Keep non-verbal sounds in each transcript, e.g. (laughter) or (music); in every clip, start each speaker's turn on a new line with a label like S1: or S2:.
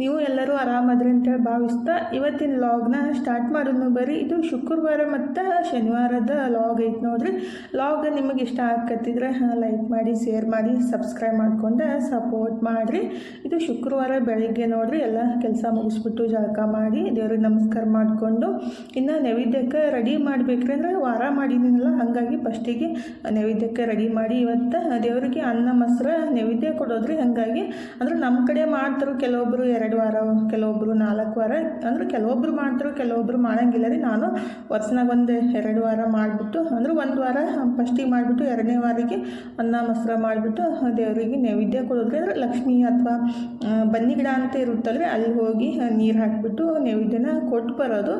S1: ನೀವು ಎಲ್ಲರೂ ಆರಾಮದ್ರಿ ಅಂತೇಳಿ ಭಾವಿಸ್ತಾ ಇವತ್ತಿನ ಲಾಗ್ನ ಸ್ಟಾರ್ಟ್ ಮಾಡೋದು ಬರ್ರಿ ಇದು ಶುಕ್ರವಾರ ಮತ್ತು ಶನಿವಾರದ ಲಾಗ್ ಐತೆ ನೋಡ್ರಿ. ಲಾಗ್ ನಿಮಗೆ ಇಷ್ಟ ಆಕತ್ತಿದ್ರೆ ಲೈಕ್ ಮಾಡಿ ಶೇರ್ ಮಾಡಿ ಸಬ್ಸ್ಕ್ರೈಬ್ ಮಾಡ್ಕೊಂಡು ಸಪೋರ್ಟ್ ಮಾಡಿರಿ. ಇದು ಶುಕ್ರವಾರ ಬೆಳಿಗ್ಗೆ ನೋಡ್ರಿ, ಎಲ್ಲ ಕೆಲಸ ಮುಗಿಸ್ಬಿಟ್ಟು ಜಳಕ ಮಾಡಿ ದೇವ್ರಿಗೆ ನಮಸ್ಕಾರ ಮಾಡಿಕೊಂಡು ಇನ್ನು ನೈವೇದ್ಯಕ್ಕೆ ರೆಡಿ ಮಾಡಬೇಕ್ರಿ ಅಂದರೆ ವಾರ ಮಾಡಿದ್ದೀನಲ್ಲ ಹಾಗಾಗಿ ಫಸ್ಟಿಗೆ ನೈವೇದ್ಯಕ್ಕೆ ರೆಡಿ ಮಾಡಿ ಇವತ್ತು ದೇವರಿಗೆ ಅನ್ನ, ಮೊಸರು ನೈವೇದ್ಯ ಕೊಡೋದ್ರಿ. ಹಾಗಾಗಿ ಅಂದ್ರೆ ನಮ್ಮ ಕಡೆ ಮಾಡ್ತಾರೆ ಕೆಲವೊಬ್ಬರು ಎರಡು ವಾರ ಕೆಲವೊಬ್ಬರು ನಾಲ್ಕು ವಾರ, ಅಂದ್ರೆ ಕೆಲವೊಬ್ಬರು ಮಾಡ್ತಾರೆ ಕೆಲವೊಬ್ಬರು ಮಾಡೋಂಗಿಲ್ಲ ರೀ. ನಾನು ವರ್ಷನಾಗ ಒಂದು ಎರಡು ವಾರ ಮಾಡಿಬಿಟ್ಟು, ಅಂದ್ರೆ ಒಂದು ವಾರ ಫಸ್ಟಿಗೆ ಮಾಡಿಬಿಟ್ಟು, ಎರಡನೇ ವಾರಿಗೆ ಅನ್ನ, ಮೊಸರ ಮಾಡಿಬಿಟ್ಟು, ದೇವರಿಗೆ ನೈವೇದ್ಯ ಕೊಡೋದ್ರಿ. ಅಂದ್ರೆ ಲಕ್ಷ್ಮಿ ಅಥವಾ ಬನ್ನಿ ಗಿಡ ಅಂತ ಇರುತ್ತಲ್ರಿ, ಅಲ್ಲಿ ಹೋಗಿ ನೀರು ಹಾಕಿಬಿಟ್ಟು ನೈವೇದ್ಯನ ಕೊಟ್ಟು ಬರೋದು.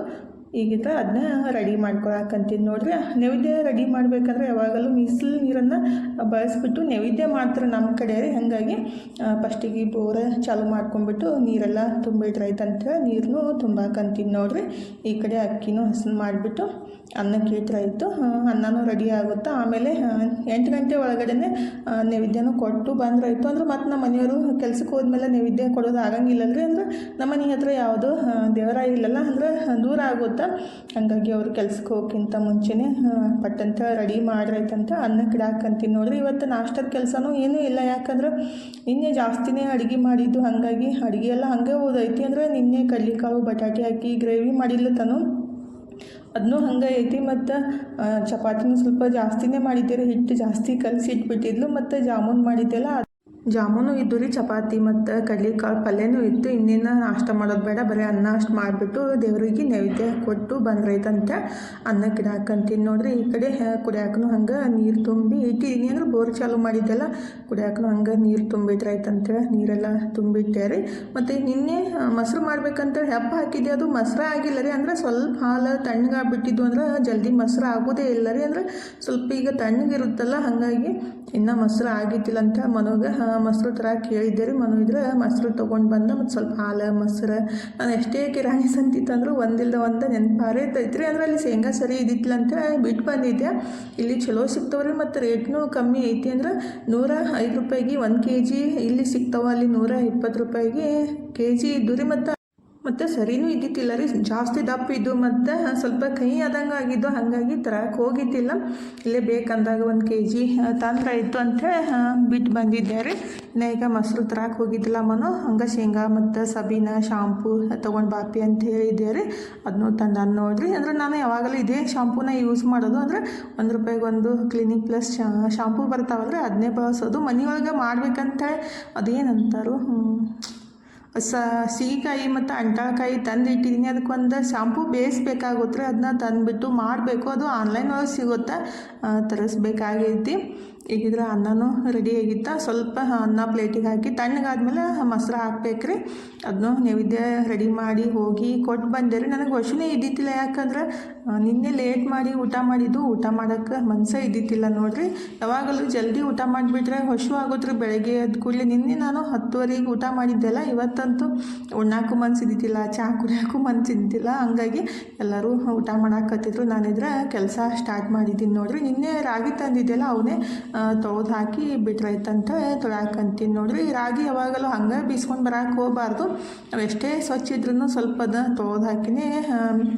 S1: ಈಗಿದ್ರೆ ಅದನ್ನ ರೆಡಿ ಮಾಡ್ಕೊಳಕಂತೀನಿ ನೋಡ್ರಿ. ನೈವೇದ್ಯ ರೆಡಿ ಮಾಡ್ಬೇಕಂದ್ರೆ ಯಾವಾಗಲೂ ಮೀಸಲು ನೀರನ್ನು ಬಳಸ್ಬಿಟ್ಟು ನೈವೇದ್ಯ ಮಾಡ್ತಾರೆ ನಮ್ಮ ಕಡೆ ರೀ ಹಾಗಾಗಿ ಫಸ್ಟಿಗೆ ಬೋರ ಚಾಲು ಮಾಡ್ಕೊಂಡ್ಬಿಟ್ಟು ನೀರೆಲ್ಲ ತುಂಬಿಟ್ರೈತೆ ಅಂತೇಳಿ ನೀರನ್ನು ತುಂಬಾಕಂತೀನಿ ನೋಡ್ರಿ. ಈ ಕಡೆ ಅಕ್ಕಿನೂ ಹಸನ್ ಮಾಡಿಬಿಟ್ಟು ಅನ್ನಕ್ಕೆ ಇತ್ತು ಅನ್ನನೂ ರೆಡಿ ಆಗುತ್ತೆ? ಆಮೇಲೆ ಎಂಟು ಗಂಟೆ ಒಳಗಡೆನೆ ನೈವೇದ್ಯನೂ ಕೊಟ್ಟು ಬಂದ್ರಾಯ್ತು. ಅಂದ್ರೆ ಮತ್ತು ನಮ್ಮ ಮನೆಯವರು ಕೆಲಸಕ್ಕೆ ಹೋದ್ಮೇಲೆ ನೈವೇದ್ಯ ಕೊಡೋದು ಆಗಂಗಿಲ್ಲಲ್ರಿ. ಅಂದ್ರೆ ನಮ್ಮ ಮನೆ ಹತ್ರ ಯಾವುದು ದೇವರ ಇಲ್ಲಲ್ಲ, ಅಂದ್ರೆ ದೂರ ಆಗುತ್ತೆ? ಹಾಗಾಗಿ ಅವರು ಕೆಲ್ಸಕ್ಕೆ ಹೋಗೋಕ್ಕಿಂತ ಮುಂಚೆನೇ ಪಟ್ಟಂತ ರೆಡಿ ಮಾಡ್ರೈತಂತ ಅನ್ನಕ್ಕೆ ಇಡಾಕಂತೀನಿ ನೋಡ್ರಿ. ಇವತ್ತು ನಾಷ್ಟದ ಕೆಲಸನೂ ಏನೂ ಇಲ್ಲ. ಯಾಕಂದ್ರೆ ನಿನ್ನೆ ಜಾಸ್ತಿನೇ ಅಡುಗೆ ಮಾಡಿದ್ದು. ಹಾಗಾಗಿ ಅಡುಗೆ ಎಲ್ಲ ಹಾಗೆ ಓದೈತಿ ಅಂದ್ರೆ ನಿನ್ನೆ ಕಡ್ಲಿಕಾಳು ಬಟಾಟೆ ಹಾಕಿ, ಗ್ರೇವಿ ಮಾಡಿಲ್ಲ ತಾನು ಅದನ್ನೂ ಹಂಗೆ ಐತಿ. ಮತ್ತು ಚಪಾತಿನೂ ಸ್ವಲ್ಪ ಜಾಸ್ತಿನೇ ಮಾಡಿದ್ದೀರಿ. ಹಿಟ್ಟು ಜಾಸ್ತಿ ಕಲಸಿ ಇಟ್ಬಿಟ್ಟಿದ್ಲು. ಮತ್ತು ಜಾಮೂನ್ ಮಾಡಿದ್ದೆಲ್ಲ ಜಾಮೂನು ಇದ್ದು ರೀ ಚಪಾತಿ ಮತ್ತು ಕಡ್ಲಿಕಾಳು ಪಲ್ಯನೂ ಇತ್ತು. ಇನ್ನೇನು ನಾಷ್ಟ ಮಾಡೋದು ಬೇಡ. ಬರೀ ಅನ್ನ ಅಷ್ಟು ಮಾಡಿಬಿಟ್ಟು ದೇವರಿಗೆ ನೈವೇದ್ಯ ಕೊಟ್ಟು ಬಂದ್ರೈತಂತ ಅನ್ನಕ್ಕೆ ಇಡಾಕಂತೀನಿ ನೋಡ್ರಿ. ಈ ಕಡೆ ಕುಡಿಯಾಕನು ಹಂಗೆ ನೀರು ತುಂಬಿ ಇಟ್ಟಿದ್ದೀನಿ ಅಂದ್ರೆ ಬೋರ್ ಚಾಲು ಮಾಡಿದ್ದೆಲ್ಲ ಕುಡಿಯಾಕನು ಹಂಗೆ ನೀರು ತುಂಬಿಟ್ರೈತಂತೇಳಿ ನೀರೆಲ್ಲ ತುಂಬಿಟ್ಟೆ ರೀ. ಮತ್ತು ನಿನ್ನೆ ಮೊಸರು ಮಾಡ್ಬೇಕಂತೇಳಿ ಹೆಪ್ಪ ಹಾಕಿದ್ದೆ. ಅದು ಮೊಸರು ಆಗಿಲ್ಲ ರೀ. ಅಂದ್ರೆ ಸ್ವಲ್ಪ ಹಾಲು ತಣ್ಣಗಾಗ್ಬಿಟ್ಟಿದ್ದು ಅಂದ್ರೆ ಜಲ್ದಿ ಮೊಸರು ಆಗೋದೇ ಇಲ್ಲ ರೀ. ಅಂದ್ರೆ ಸ್ವಲ್ಪ ಈಗ ತಣ್ಣಗಿರುತ್ತಲ್ಲ, ಹಾಗಾಗಿ ಇನ್ನೂ ಮೊಸರು ಆಗಿದ್ದಿಲ್ಲ ಅಂತ ಮನೋಗೆ ಮೊಸರು ಥರ ಕೇಳಿದ್ದೆ ರೀ ಮನು ಇದ್ರೆ, ಮೊಸರು ತೊಗೊಂಡು ಬಂದ ಮತ್ತು ಸ್ವಲ್ಪ ಹಾಲು, ಮೊಸರು. ನಾನು ಎಷ್ಟೇ ಕಿರಾಣಿ ಸಂತಿ ತಂದರೂ ಒಂದಿಲ್ದ ಒಂದು ನೆನಪಾರೇ ಇದ್ದೈತ್ರಿ ಅಂದ್ರೆ ಅಲ್ಲಿ ಶೇಂಗಾ ಸರಿ ಇದ್ದಿತ್ತಿಲ್ಲ ಅಂತ ಬಿಟ್ಟು ಬಂದಿದ್ದೆ. ಇಲ್ಲಿ ಚಲೋ ಸಿಗ್ತಾವ್ರಿ ಮತ್ತು ರೇಟ್ನೂ ಕಮ್ಮಿ ಐತಿ ಅಂದ್ರೆ ನೂರ ಐದು ರೂಪಾಯಿಗೆ ಒಂದು ಕೆ ಜಿ ಇಲ್ಲಿ ಸಿಗ್ತಾವ ಅಲ್ಲಿ ನೂರ ಇಪ್ಪತ್ತು ರೂಪಾಯಿಗೆ ಕೆ ಜಿ ಇದ್ದು ರೀ ಮತ್ತು ಮತ್ತು ಸರಿನೂ ಇದ್ದಿತ್ತಿಲ್ಲ ರೀ. ಜಾಸ್ತಿ ದಪ್ಪ ಇದ್ದು ಮತ್ತು ಸ್ವಲ್ಪ ಕೈ ಆದಂಗೆ ಆಗಿದ್ದು ಹಾಗಾಗಿ ತರಕ್ಕೆ ಹೋಗಿದ್ದಿಲ್ಲ ಇಲ್ಲೇ ಬೇಕಂದಾಗ ಒಂದು ಕೆ ಜಿ ತಂದ್ರೆ ಇತ್ತು ಅಂಥೇಳಿ ಬಿಟ್ಟು ಬಂದಿದ್ದೆ ರೀ. ಇನ್ನು ಈಗ ಮೊಸರು ತರಕ್ಕೆ ಹೋಗಿದ್ದಿಲ್ಲ ಮನು. ಹಂಗೆ ಶೇಂಗಾ ಮತ್ತು ಸಬೀನ, ಶಾಂಪು ತೊಗೊಂಡು ಬಾಪಿ ಅಂತ ಹೇಳಿದ್ದೆ ರೀ. ಅದನ್ನೂ ತಂದು ನೋಡಿರಿ. ಅಂದರೆ ನಾನು ಯಾವಾಗಲೂ ಇದೇ ಶಾಂಪೂನ ಯೂಸ್ ಮಾಡೋದು. ಅಂದರೆ ಒಂದು ರೂಪಾಯಿಗೆ ಒಂದು ಕ್ಲಿನಿಕ್ ಪ್ಲಸ್ ಶಾಂಪೂ ರೀ ಅದನ್ನೇ ಬಳಸೋದು. ಮನೆಯೊಳಗೆ ಮಾಡ್ಬೇಕಂತ ಅದೇನಂತಾರು ಸ ಸಿಹಿಕಾಯಿ ಮತ್ತು ಅಂಟಾಳ್ಕಾಯಿ ತಂದು ಇಟ್ಟಿದ್ದೀನಿ ಅದಕ್ಕೆ ಒಂದು ಶಾಂಪೂ ಬೇಯಿಸ್ಬೇಕಾಗುತ್ತೆ. ಅದನ್ನ ತಂದುಬಿಟ್ಟು ಮಾಡಬೇಕು. ಅದು ಆನ್ಲೈನ್ ಒಳಗೆ ಸಿಗುತ್ತೆ. ತರಿಸ್ಬೇಕಾಗೈತಿ. ಈಗಿದ್ರೆ ಅನ್ನನೂ ರೆಡಿ ಆಗಿತ್ತ. ಸ್ವಲ್ಪ ಅನ್ನ ಪ್ಲೇಟಿಗೆ ಹಾಕಿ ತಣ್ಣಗಾದ್ಮೇಲೆ ಮೊಸರು ಹಾಕ್ಬೇಕ್ರಿ. ಅದನ್ನು ನೈವೇದ್ಯ ರೆಡಿ ಮಾಡಿ ಹೋಗಿ ಕೊಟ್ಟು ಬಂದೆ ರೀ ನನಗೆ ವಶುನೇ ಇದ್ದಿತ್ತಿಲ್ಲ ಯಾಕಂದ್ರೆ ನಿನ್ನೆ ಲೇಟ್ ಮಾಡಿ ಊಟ ಮಾಡಿದ್ದು. ಊಟ ಮಾಡೋಕ್ಕೆ ಮನಸ್ಸೇ ಇದ್ದಿತ್ತಿಲ್ಲ ನೋಡಿರಿ. ಯಾವಾಗಲೂ ಜಲ್ದಿ ಊಟ ಮಾಡಿಬಿಟ್ರೆ ಹಶು ಆಗೋದ್ರಿ ಬೆಳಗ್ಗೆ ಎದ್ದು ಕೂಡಲೇ. ನಿನ್ನೆ ನಾನು ಹತ್ತುವರೆಗೆ ಊಟ ಮಾಡಿದ್ದೆಲ್ಲ. ಇವತ್ತಂತೂ ಉಣ್ಣಾಕು ಮನ್ಸು ಇದ್ದಿದ್ದಿಲ್ಲ. ಚಹಾ ಕುಡಿಯೋಕ್ಕೂ ಮನ್ಸು ಇದ್ದಿಲ್ಲ ಹಂಗಾಗಿ ಎಲ್ಲರೂ ಊಟ ಮಾಡಾಕತ್ತಿದ್ರು. ನಾನಿದ್ರೆ ಕೆಲಸ ಸ್ಟಾರ್ಟ್ ಮಾಡಿದ್ದೀನಿ ನೋಡಿರಿ. ನಿನ್ನೆ ರಾಗಿ ತಂದಿದ್ದೆಲ್ಲ ಅವನೇ ತೊಳೆದು ಹಾಕಿ ಬಿಟ್ರೈತಂತ ತೊಳ್ಯಾಕಂತೀನಿ ನೋಡ್ರಿ. ರಾಗಿ ಯಾವಾಗಲೂ ಹಂಗೆ ಬೀಸ್ಕೊಂಡು ಬರಕ್ಕೆ ಹೋಗಬಾರ್ದು. ನಾವು ಎಷ್ಟೇ ಸ್ವಚ್ಛ ಇದ್ರೂ ಸ್ವಲ್ಪ ಅದನ್ನ ತೊಳೆದು ಹಾಕಿನೇ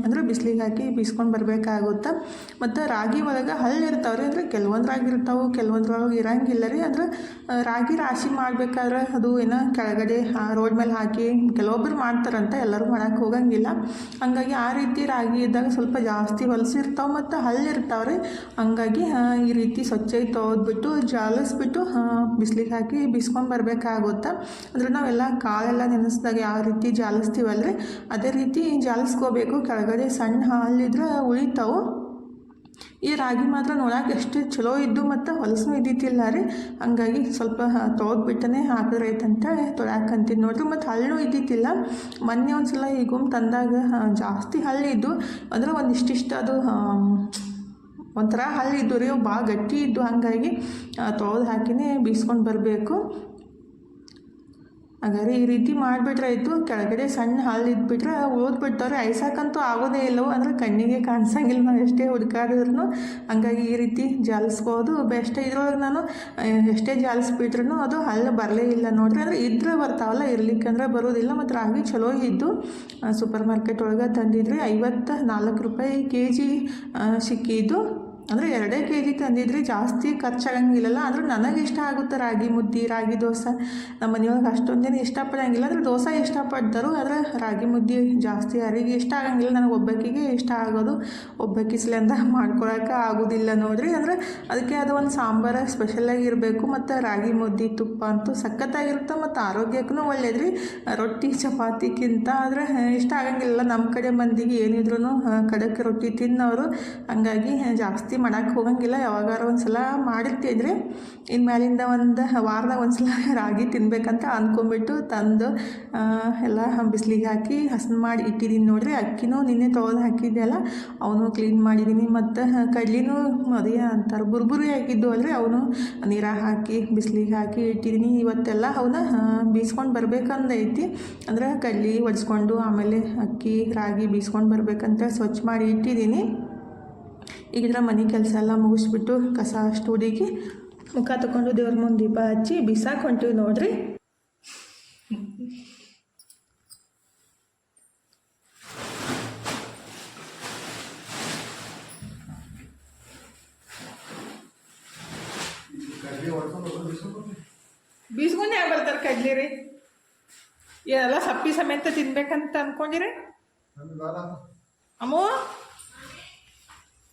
S1: ಅಂದ್ರೆ ಬಿಸಿಲಿಗೆ ಹಾಕಿ ಬೀಸ್ಕೊಂಡು ಬರಬೇಕಾಗುತ್ತೆ. ಮತ್ತು ರಾಗಿ ಒಳಗೆ ಹಳ್ಳು ರೀ ಅಂದರೆ ಕೆಲವೊಂದು ರಾಗಿ ಇರ್ತಾವೆ ಕೆಲವೊಂದ್ರೊಳಗೆ ಇರಂಗಿಲ್ಲ ರೀ. ಅಂದ್ರೆ ರಾಗಿ ರಾಶಿ ಮಾಡಬೇಕಾದ್ರೆ ಅದು ಏನು ಕೆಳಗಡೆ ರೋಡ್ ಮೇಲೆ ಹಾಕಿ ಕೆಲವೊಬ್ಬರು ಮಾಡ್ತಾರಂತ, ಎಲ್ಲರೂ ಮಾಡೋಕ್ಕೆ ಹೋಗಂಗಿಲ್ಲ. ಹಂಗಾಗಿ ಆ ರೀತಿ ರಾಗಿ ಇದ್ದಾಗ ಸ್ವಲ್ಪ ಜಾಸ್ತಿ ಹೊಲಸಿರ್ತಾವೆ ಮತ್ತು ಹಳ್ಳಿರ್ತಾವೆ ರೀ ಹಂಗಾಗಿ ಈ ರೀತಿ ಸ್ವಚ್ಛ ತೊಳೆದ್ಬಿಟ್ಟು ಜಾಲಿಸ್ಬಿಟ್ಟು ಬಿಸಿಲಿಗೆ ಹಾಕಿ ಬಿಸ್ಕೊಂಡು ಬರಬೇಕಾಗುತ್ತೆ. ಅಂದರೆ ನಾವೆಲ್ಲ ಕಾಳೆಲ್ಲ ನೆನೆಸಿದಾಗ ಯಾವ ರೀತಿ ಜಾಲಿಸ್ತೀವಲ್ರಿ? ಅದೇ ರೀತಿ ಜಾಲಿಸ್ಕೋಬೇಕು. ಕೆಳಗಡೆ ಸಣ್ಣ ಹಾಲಿದ್ರೆ ಉಳಿತಾವು. ಈ ರಾಗಿ ಮಾತ್ರ ನೋಡಕ್ಕೆ ಎಷ್ಟು ಚಲೋ ಇದ್ದು ಮತ್ತು ಹೊಲಸು ಇದ್ದಿತ್ತಿಲ್ಲ ರೀ. ಹಂಗಾಗಿ ಸ್ವಲ್ಪ ತೊಳೆದ್ಬಿಟ್ಟನೆ ಹಾಕಿದ್ರೈತಂತ ತೊಳ್ಯಾಕಂತೀನಿ ನೋಡ್ರಿ. ಮತ್ತು ಹಳ್ಳು ಇದ್ದಿತ್ತಿಲ್ಲ ಮೊನ್ನೆ ಒಂದು ಸಲ ಈಗ ತಂದಾಗ ಜಾಸ್ತಿ ಹಳ್ಳಿ ಇದ್ದು, ಅಂದ್ರೆ ಒಂದಿಷ್ಟಿಷ್ಟು ಅದು ಒಂಥರ ಹಳ್ಳಿ ಇದ್ದು ರೀ ಭಾಳ ಗಟ್ಟಿ ಇದ್ದು ಹಾಗಾಗಿ ತೊಳೆದು ಹಾಕಿನೇ ಬೀಸ್ಕೊಂಡು ಬರಬೇಕು. ಹಾಗಾದ್ರೆ ಈ ರೀತಿ ಮಾಡಿಬಿಟ್ರೆ ಆಯಿತು. ಕೆಳಗಡೆ ಸಣ್ಣ ಹಲ್ಲು ಇದ್ಬಿಟ್ರೆ ಓದ್ಬಿಡ್ತಾರೆ ಐಸಾಕಂತೂ ಆಗೋದೇ ಇಲ್ಲವೋ? ಅಂದರೆ ಕಣ್ಣಿಗೆ ಕಾಣಿಸಂಗಿಲ್ಲ ನಾವು ಎಷ್ಟೇ ಹುಡುಕಾಡಿದ್ರು ಹಂಗಾಗಿ ಈ ರೀತಿ ಜಾಲಿಸ್ಬೋದು. ಬೆಸ್ಟ್ ಇದ್ರೊಳಗೆ ನಾನು ಎಷ್ಟೇ ಜಾಲಿಸ್ಬಿಟ್ರೂ ಅದು ಹಲ್ಲು ಬರಲೇ ಇಲ್ಲ ನೋಡ್ರಿ. ಅಂದರೆ ಇದ್ರೆ ಬರ್ತಾವಲ್ಲ ಇರ್ಲಿಕ್ಕಂದ್ರೆ ಬರೋದಿಲ್ಲ. ಮತ್ತು ರಾಗಿ ಚಲೋ ಇದ್ದು ಸೂಪರ್ ಮಾರ್ಕೆಟ್ ಒಳಗೆ ತಂದಿದ್ರಿ. ಐವತ್ತು ನಾಲ್ಕು ರೂಪಾಯಿ ಕೆ ಜಿ ಸಿಕ್ಕಿದ್ದು. ಅಂದರೆ ಎರಡೇ ಕೆ ಜಿ ತಂದಿದ್ರಿ ಜಾಸ್ತಿ ಖರ್ಚಾಗಂಗಿಲ್ಲಲ್ಲ, ಆದರೂ ನನಗೆ ಇಷ್ಟ ಆಗುತ್ತೆ ರಾಗಿ ಮುದ್ದೆ, ರಾಗಿ ದೋಸೆ. ನಮ್ಮ ಮನೆಯೊಳಗೆ ಅಷ್ಟೊಂದೇನು ಇಷ್ಟಪಡೋಂಗಿಲ್ಲ ಅಂದರೆ ದೋಸೆ ಇಷ್ಟಪಡ್ತಾರೋ ಆದರೆ ರಾಗಿ ಮುದ್ದೆ ಜಾಸ್ತಿ ಯಾರಿಗೆ ಇಷ್ಟ ಆಗಂಗಿಲ್ಲ. ನನಗೆ ಒಬ್ಬಕ್ಕಿಗೆ ಇಷ್ಟ ಆಗೋದು ಒಬ್ಬಾಕಿಸ್ಲಿಂದ ಮಾಡ್ಕೊಳಕ್ಕೆ ಆಗೋದಿಲ್ಲ ನೋಡ್ರಿ. ಅಂದ್ರೆ ಅದಕ್ಕೆ ಅದು ಒಂದು ಸಾಂಬಾರು ಸ್ಪೆಷಲಾಗಿ ಇರಬೇಕು, ಮತ್ತು ರಾಗಿ ಮುದ್ದೆ ತುಪ್ಪ ಅಂತೂ ಸಖತ್ತಾಗಿರುತ್ತೆ, ಮತ್ತು ಆರೋಗ್ಯಕ್ಕೂ ಒಳ್ಳೇದ್ರಿ. ರೊಟ್ಟಿ ಚಪಾತಿಗಿಂತ ಆದರೆ ಇಷ್ಟ ಆಗಂಗಿಲ್ಲ ನಮ್ಮ ಕಡೆ ಮಂದಿಗೆ ಏನಿದ್ರು ಕಡಕ್ಕೆ ರೊಟ್ಟಿ ತಿನ್ನೋರು, ಹಂಗಾಗಿ ಜಾಸ್ತಿ ಮಾಡಕ್ಕೆ ಹೋಗಂಗಿಲ್ಲ, ಯಾವಾಗಾರ ಒಂದು ಸಲ ಮಾಡಿರ್ತಿದ್ರಿ ಇನ್ನು ಮ್ಯಾಲಿಂದ ಒಂದು ವಾರದಾಗ ಒಂದು ಸಲ ರಾಗಿ ತಿನ್ಬೇಕಂತ ಅಂದ್ಕೊಂಬಿಟ್ಟು ತಂದು ಎಲ್ಲ ಬಿಸಿಲಿಗೆ ಹಾಕಿ ಹಸನ್ ಮಾಡಿ ಇಟ್ಟಿದ್ದೀನಿ ನೋಡ್ರಿ. ಅಕ್ಕಿನೂ ನಿನ್ನೆ ತೊಳೆದು ಹಾಕಿದ್ದೆ ಅಲ್ಲ, ಅವನು ಕ್ಲೀನ್ ಮಾಡಿದ್ದೀನಿ ಮತ್ತು ಕಡ್ಲಿನೂ ಅದೇ ಅಂತಾರೆ ಬುರ್ಬುರಿ ಹಾಕಿದ್ದು ಅಲ್ರಿ ಅವನು. ನೀರಾಗ ಹಾಕಿ, ಬಿಸಿಲಿಗೆ ಹಾಕಿ ಇಟ್ಟಿದ್ದೀನಿ ಇವತ್ತೆಲ್ಲ ಅವನ್ನ ಬೀಸ್ಕೊಂಡು ಬರ್ಬೇಕಂದೈತಿ. ಅಂದ್ರೆ ಕಡ್ಲಿ ಒಡ್ಸ್ಕೊಂಡು ಆಮೇಲೆ ಅಕ್ಕಿ, ರಾಗಿ ಬೀಸ್ಕೊಂಡು ಬರ್ಬೇಕಂತ ಸ್ವಚ್ಛ ಮಾಡಿ ಇಟ್ಟಿದ್ದೀನಿ ಈಗ ಇದ್ರ ಮನೆ ಕೆಲಸ ಎಲ್ಲ ಮುಗಿಸ್ಬಿಟ್ಟು ಕಸ ಅಷ್ಟು ಹುಡುಗಿ ಮುಖ ತಗೊಂಡು ದೇವ್ರ ಮುಂದೆ ದೀಪ ಹಚ್ಚಿ ಬಿಸಾಕ್ ಹೊಂಟಿವಿ ನೋಡ್ರಿ. ಬೀಸ್ಕೊಂಡು ಯಾರು ಬರ್ತಾರೆ ಕಡ್ಲಿ ರೀ? ಎಲ್ಲ ಸಪ್ಪಿ ಸಮೇತ ತಿನ್ಬೇಕಂತ ಅನ್ಕೊಂಡಿರಿ? ಅಮ್ಮೋ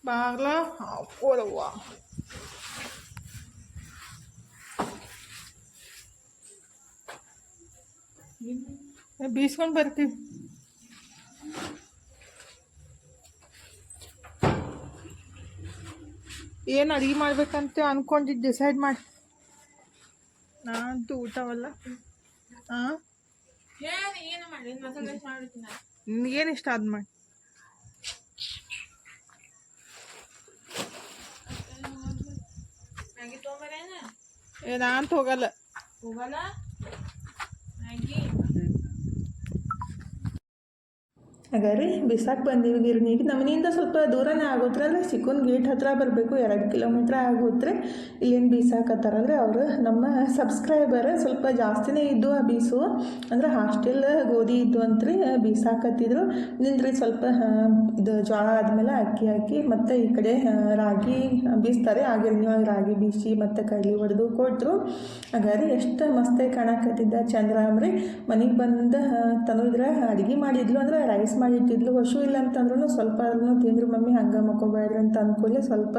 S1: ಬಾಗ್ಲ ಹಾಕೋದವ್ವ ಬೀಸ್ಕೊಂಡು ಬರ್ತೀವಿ ಏನು ಅಡುಗೆ ಮಾಡ್ಬೇಕಂತ ಅನ್ಕೊಂಡಿದ್ದು ಡಿಸೈಡ್ ಮಾಡಿ. ನಾನಂತೂ ಊಟವಲ್ಲ ಹಾಂ ನಿನಗೇನು ಇಷ್ಟ ಅದು ಮಾಡಿ? ನಾನು ಹೋಗಲ್ಲ
S2: ಹೋಗಲ್ಲ?
S1: ಹಾಗಾದ್ರೆ ಬಿಸಾಕ್ ಬಂದೀವಿ ಗಿರಣಿಗೆ ಈಗ ಮನೆಯಿಂದ ಸ್ವಲ್ಪ ದೂರನೇ ಆಗೋತ್ರ ಅಂದರೆ ಸಿಕ್ಕುನ್ ಗೇಟ್ ಹತ್ರ ಬರಬೇಕು, ಎರಡು ಕಿಲೋಮೀಟ್ರ್ ಆಗೋತ್ರೆ ಇಲ್ಲೇನು ಬೀಸಾಕತ್ತಾರಂದ್ರೆ ಅವರು ನಮ್ಮ ಸಬ್ಸ್ಕ್ರೈಬರ್ ಸ್ವಲ್ಪ ಜಾಸ್ತಿನೇ ಇದ್ದು ಆ ಬೀಸು. ಅಂದ್ರೆ ಹಾಸ್ಟೆಲ್ ಗೋಧಿ ಇದ್ದು ಅಂತ್ರಿ ಬೀಸಾಕತ್ತಿದ್ರು. ನಿಂದ್ರಿ ಸ್ವಲ್ಪ ಇದು ಜ್ವಾಳ ಆದಮೇಲೆ ಅಕ್ಕಿ ಹಾಕಿ ಮತ್ತು ಈ ಕಡೆ ರಾಗಿ ಬೀಸ್ತಾರೆ. ಆ ಗಿರಣಿ ಒಳಗೆ ರಾಗಿ ಬೀಸಿ ಮತ್ತು ಕಡ್ಲಿ ಹೊಡೆದು ಕೊಟ್ಟರು ಹಾಗಾದ್ರೆ ಎಷ್ಟು ಮಸ್ತಾಗಿ ಕಾಣಕತ್ತಿದ್ದ ಚಂದ್ರಾಮ್ರಿ. ಮನೆಗೆ ಬಂದು ತನು ಇದ್ರೆ ಅಡುಗೆ ಮಾಡಿದ್ಲು. ಅಂದ್ರೆ ರೈಸ್ ಮಾಡಿಟ್ಟಿದ್ಲು. ಹಸು ಇಲ್ಲ ಅಂತಂದ್ರೂ ಸ್ವಲ್ಪ ಅದನ್ನು ತಿಂದ್ರು ಮಮ್ಮಿ, ಹಂಗೆ ಮಕ್ಕೋಬೇಡ್ರಿ ಅಂತ ಅಂದ್ಕೊಳ್ಳಿ ಸ್ವಲ್ಪ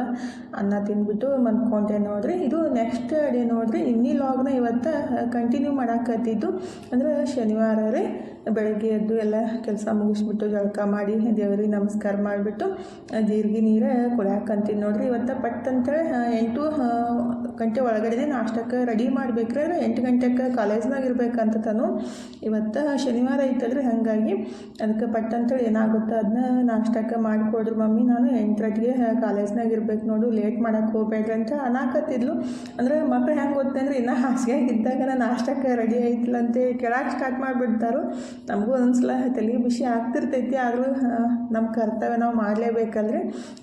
S1: ಅನ್ನ ತಿಂದ್ಬಿಟ್ಟು ಮನ್ಕೊಂಡೆ ನೋಡ್ರಿ. ಇದು ನೆಕ್ಸ್ಟ್ ಡೇ ನೋಡ್ರಿ. ಇನ್ನಿ ಲಾಗ್ನ ಇವತ್ತು ಕಂಟಿನ್ಯೂ ಮಾಡಕ್ಕತ್ತಿದ್ದು ಅಂದ್ರೆ ಶನಿವಾರ ರೀ. ಬೆಳಗ್ಗೆ ಎದ್ದು ಎಲ್ಲ ಕೆಲಸ ಮುಗಿಸ್ಬಿಟ್ಟು ಜಳಕ ಮಾಡಿ ದೇವ್ರಿಗೆ ನಮಸ್ಕಾರ ಮಾಡಿಬಿಟ್ಟು ಜೀರಿಗೆ ನೀರು ಕುಡಿಯಾಕಂತೀನಿ ನೋಡ್ರಿ. ಇವತ್ತು ಪಟ್ ಅಂತೇಳಿ ಎಂಟು ಗಂಟೆ ಒಳಗಡೆ ನಾಷ್ಟಕ್ಕೆ ರೆಡಿ ಮಾಡ್ಬೇಕ್ರಿ. ಅಂದ್ರೆ ಎಂಟು ಗಂಟೆಗೆ ಕಾಲೇಜ್ನಾಗ ಇರಬೇಕಂತ ತಾನು ಇವತ್ತು ಶನಿವಾರ ಐತಲ್ರಿ. ಹಾಗಾಗಿ ಅದಕ್ಕೆ ಪಟ್ ಅಂತೇಳಿ ಏನಾಗುತ್ತೆ ಅದನ್ನ ನಾಷ್ಟಕ್ಕೆ ಮಾಡಿಕೊಡ್ರಿ ಮಮ್ಮಿ. ನಾನು ಎಂಟರಟ್ಟಿಗೆ ಕಾಲೇಜ್ನಾಗ ಇರ್ಬೇಕು ನೋಡು, ಲೇಟ್ ಮಾಡೋಕ್ಕೆ ಹೋಗ್ಬೇಡ್ರಿ ಅಂತ ಅನಾಕತ್ತಿದ್ಲು. ಅಂದ್ರೆ ಮಕ್ಳು ಹೆಂಗೆ ಗೊತ್ತಂದ್ರೆ ಇನ್ನೂ ಹಾಸಿಗೆಯಾಗಿದ್ದಾಗ ನಾನು ನಾಷ್ಟಕ್ಕೆ ರೆಡಿ ಆಯ್ತಿಲ್ಲ ಅಂತ ಕೇಳಕ್ಕೆ ಸ್ಟಾರ್ಟ್ ಮಾಡಿಬಿಡ್ತಾರೋ. ನಮಗೂ ಒಂದೊಂದ್ಸಲ ತಲೆ ಬಿಸಿ ಆಗ್ತಿರ್ತೈತಿ, ಆದರೂ ನಮ್ಮ ಕರ್ತವ್ಯ ನಾವು ಮಾಡಲೇಬೇಕಲ್ರಿ.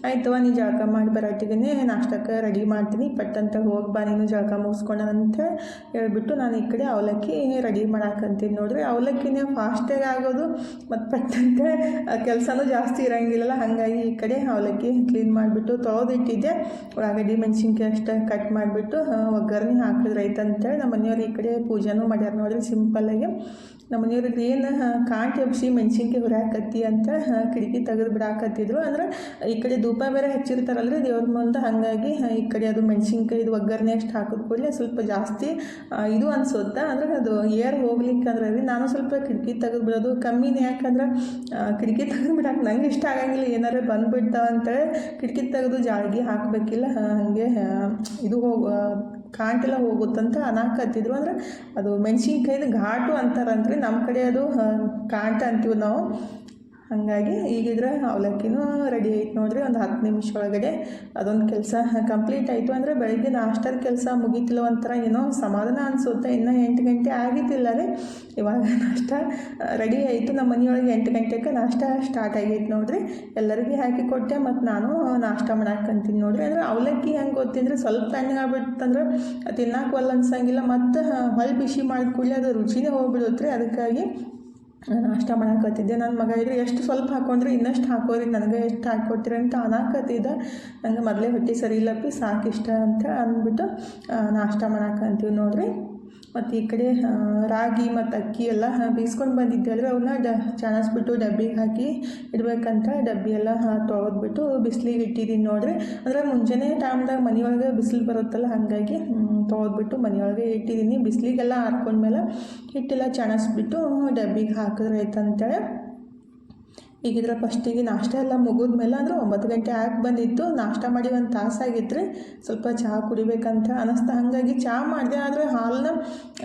S1: ಆಯ್ತವ ನೀ ಜಳಕ ಮಾಡಿ ಬರೋಟ್ಟಿಗೆ ನಾಷ್ಟಕ್ಕೆ ರೆಡಿ ಮಾಡ್ತೀನಿ, ಪಟ್ಟಂತ ಹೋಗಿ ಬಾ, ನೀನು ಜಳಕ ಮುಗಿಸ್ಕೊಂಡ ಅಂತ ಹೇಳ್ಬಿಟ್ಟು ನಾನು ಈ ಕಡೆ ಅವಲಕ್ಕಿ ರೆಡಿ ಮಾಡಾಕಂತೀನಿ ನೋಡ್ರಿ. ಅವಲಕ್ಕಿನೇ ಫಾಸ್ಟಾಗಿ ಆಗೋದು, ಮತ್ತು ಪಟ್ಟಂತ ಕೆಲಸನೂ ಜಾಸ್ತಿ ಇರೋಂಗಿಲ್ಲಲ್ಲ, ಹಾಗಾಗಿ ಈ ಕಡೆ ಅವಲಕ್ಕಿ ಕ್ಲೀನ್ ಮಾಡಿಬಿಟ್ಟು ತೊಳೆದಿಟ್ಟಿದ್ದೆ. ಉಳ್ಳಾಗಡ್ಡಿ, ಮೆಣಸಿನ್ಕಾಯಿ ಅಷ್ಟೇ ಕಟ್ ಮಾಡಿಬಿಟ್ಟು ಒಗ್ಗರಣೆ ಹಾಕಿದ್ರೆ ಆಯ್ತಂತೇಳಿ ನಮ್ಮ ಮನೆಯವ್ರು ಈ ಕಡೆ ಪೂಜೆನೂ ಮಾಡ್ಯಾರ ನೋಡ್ರಿ ಸಿಂಪಲ್ಲಾಗಿ ನಮ್ಮ ಮನೆಯವ್ರಿಗೆ ಏನು ಕಾಂಟಿ ಎಬ್ಸಿ ಮೆಣಸಿನ್ಕಾಯಿ ಹುರಾಕತ್ತಿ ಅಂತ ಕಿಡಿಕಿ ಕಿಟಕಿ ತೆಗೆದು ಬಿಡಾಕತ್ತಿದ್ರು. ಅಂದ್ರೆ ಈ ಕಡೆ ಧೂಪ ಬೇರೆ ಹಚ್ಚಿರ್ತಾರಲ್ರಿ ದೇವ್ರ ಮುಂದೆ, ಹಾಗಾಗಿ ಈ ಕಡೆ ಅದು ಮೆಣಸಿನ್ಕಾಯಿದು ಒಗ್ಗರಣೆ ಅಷ್ಟು ಹಾಕಿದ ಕೂಡಲೇ ಸ್ವಲ್ಪ ಜಾಸ್ತಿ ಇದು ಅನ್ಸುತ್ತೆ ಅಂದ್ರೆ ಅದು ಏರ್ ಹೋಗ್ಲಿಕ್ಕೆ ಅಂದ್ರೆ ರೀ ನಾನು ಸ್ವಲ್ಪ ಕಿಟಕಿ ತೆಗೆದು ಬಿಡೋದು ಕಮ್ಮಿನೇ. ಯಾಕಂದ್ರೆ ಕಿಟಕಿ ತೆಗೆದು ಬಿಡಕ್ಕೆ ನಂಗೆ ಇಷ್ಟ ಆಗಂಗಿಲ್ಲ. ಏನಾರ ಬಂದ್ಬಿಡ್ತಾವಂತೇಳಿ ಕಿಟಕಿ ತೆಗೆದು ಜಾಳ್ಗಿ ಹಾಕಬೇಕಿಲ್ಲ. ಹಾಗೆ ಇದು ಹೋಗ ಕಾಂಟೆಲ್ಲ ಹೋಗುತ್ತಂತ ಅನ್ನಾಕತ್ತಿದ್ರು ಅಂದ್ರೆ ಅದು ಮೆಣಸಿನ್ಕಾಯ್ದು ಘಾಟು ಅಂತಾರಂತ್ರಿ. ನಮ್ಮ ಕಡೆ ಅದು ಕಾಂಟ ಅಂತೀವಿ ನಾವು. ಹಾಗಾಗಿ ಈಗಿದ್ರೆ ಅವಲಕ್ಕಿನೂ ರೆಡಿ ಆಯ್ತು ನೋಡಿರಿ. ಒಂದು ಹತ್ತು ನಿಮಿಷ ಒಳಗಡೆ ಅದೊಂದು ಕೆಲಸ ಕಂಪ್ಲೀಟ್ ಆಯಿತು ಅಂದರೆ ಬೆಳಗ್ಗೆ ನಾಷ್ಟದ ಕೆಲಸ ಮುಗೀತಿಲ್ಲ ಒಂಥರ ಏನೋ ಸಮಾಧಾನ ಅನಿಸುತ್ತೆ. ಇನ್ನೂ ಎಂಟು ಗಂಟೆ ಆಗಿದ್ದಿಲ್ಲ ರೀ. ಇವಾಗ ನಾಷ್ಟ ರೆಡಿ ಆಯಿತು. ನಮ್ಮ ಮನೆಯೊಳಗೆ ಎಂಟು ಗಂಟೆಗೆ ನಾಷ್ಟ ಸ್ಟಾರ್ಟ್ ಆಗೈತೆ ನೋಡಿರಿ. ಎಲ್ಲರಿಗೂ ಹಾಕಿ ಕೊಟ್ಟೆ ಮತ್ತು ನಾನು ನಾಷ್ಟ ಮಾಡಾಕಂತೀನಿ ನೋಡಿರಿ. ಅಂದ್ರೆ ಅವಲಕ್ಕಿ ಹೆಂಗೆ ಗೊತ್ತಿದ್ರೆ ಸ್ವಲ್ಪ ತಣ್ಣಗಾಗ್ಬಿಡ್ತಂದ್ರೆ ತಿನ್ನಕ್ಕೆ ಒಲ್ಲ ಅನ್ಸಂಗಿಲ್ಲ. ಮತ್ತು ಹೊಲ್ ಬಿಸಿ ಮಾಡಿದ ಕೂಡಲೇ ಅದು ರುಚಿನೇ ಹೋಗ್ಬಿಡುತ್ತೆ ರೀ. ಅದಕ್ಕಾಗಿ ನಾಷ್ಟ ಮಾಡಕತ್ತಿದ್ದೆ. ನನ್ನ ಮಗ ಇದ್ರೆ ಎಷ್ಟು ಸ್ವಲ್ಪ ಹಾಕೊಂಡ್ರೆ ಇನ್ನಷ್ಟು ಹಾಕೋರಿ, ನನಗೆ ಎಷ್ಟು ಹಾಕೊಡ್ತೀರಿ ಅಂತ ಅನಾಕತ್ತಿದ್ದ. ನಂಗೆ ಮೊದಲೇ ಹೊಟ್ಟೆ ಸರಿ ಇಲ್ಲಪ್ಪಿ, ಸಾಕಿಷ್ಟ ಅಂತ ಅಂದ್ಬಿಟ್ಟು ನಾಷ್ಟ ಮಾಡಾಕಂತೀವಿ ನೋಡ್ರಿ. ಮತ್ತು ಈ ಕಡೆ ರಾಗಿ ಮತ್ತು ಅಕ್ಕಿ ಎಲ್ಲ ಬೀಸ್ಕೊಂಡು ಬಂದಿದ್ದೆ ಅಲ್ರಿ ಅವನ್ನ ಡ, ಚಾಣಿಸ್ಬಿಟ್ಟು ಡಬ್ಬಿಗೆ ಹಾಕಿ ಇಡಬೇಕಂತ ಡಬ್ಬಿ ಎಲ್ಲ ತೊಳೆದ್ಬಿಟ್ಟು ಬಿಸಿಲಿಗೆ ಇಟ್ಟಿದ್ದೀನಿ ನೋಡ್ರಿ. ಅಂದರೆ ಮುಂಜಾನೆ ಟೈಮ್ದಾಗ ಮನೆಯೊಳಗೆ ಬಿಸಿಲು ಬರುತ್ತಲ್ಲ, ಹಾಗಾಗಿ ತೊಳೆದ್ಬಿಟ್ಟು ಮನೆಯೊಳಗೆ ಇಟ್ಟಿದ್ದೀನಿ ಬಿಸಿಲಿಗೆಲ್ಲ ಹಾರ್ಕೊಂಡ್ಮೇಲೆ ಹಿಟ್ಟೆಲ್ಲ, ಚಾಣಿಸ್ಬಿಟ್ಟು ಡಬ್ಬಿಗೆ ಹಾಕಿದ್ರೆ ಆಯ್ತು ಅಂತೇಳಿ ಈಗಿದ್ರೆ ಫಸ್ಟಿಗೆ ನಾಷ್ಟ ಎಲ್ಲ ಮುಗಿದ್ಮೇಲೆ ಅಂದ್ರೆ ಒಂಬತ್ತು ಗಂಟೆ ಆಗಿ ಬಂದಿತ್ತು. ನಾಷ್ಟ ಮಾಡಿ ಒಂದು ತಾಸಾಗಿತ್ತು ಸ್ವಲ್ಪ ಚಹಾ ಕುಡಿಬೇಕಂತ ಅನಿಸ್ತಾ. ಹಾಗಾಗಿ ಚಹಾ ಮಾಡಿದೆ ಆದರೆ ಹಾಲನ್ನ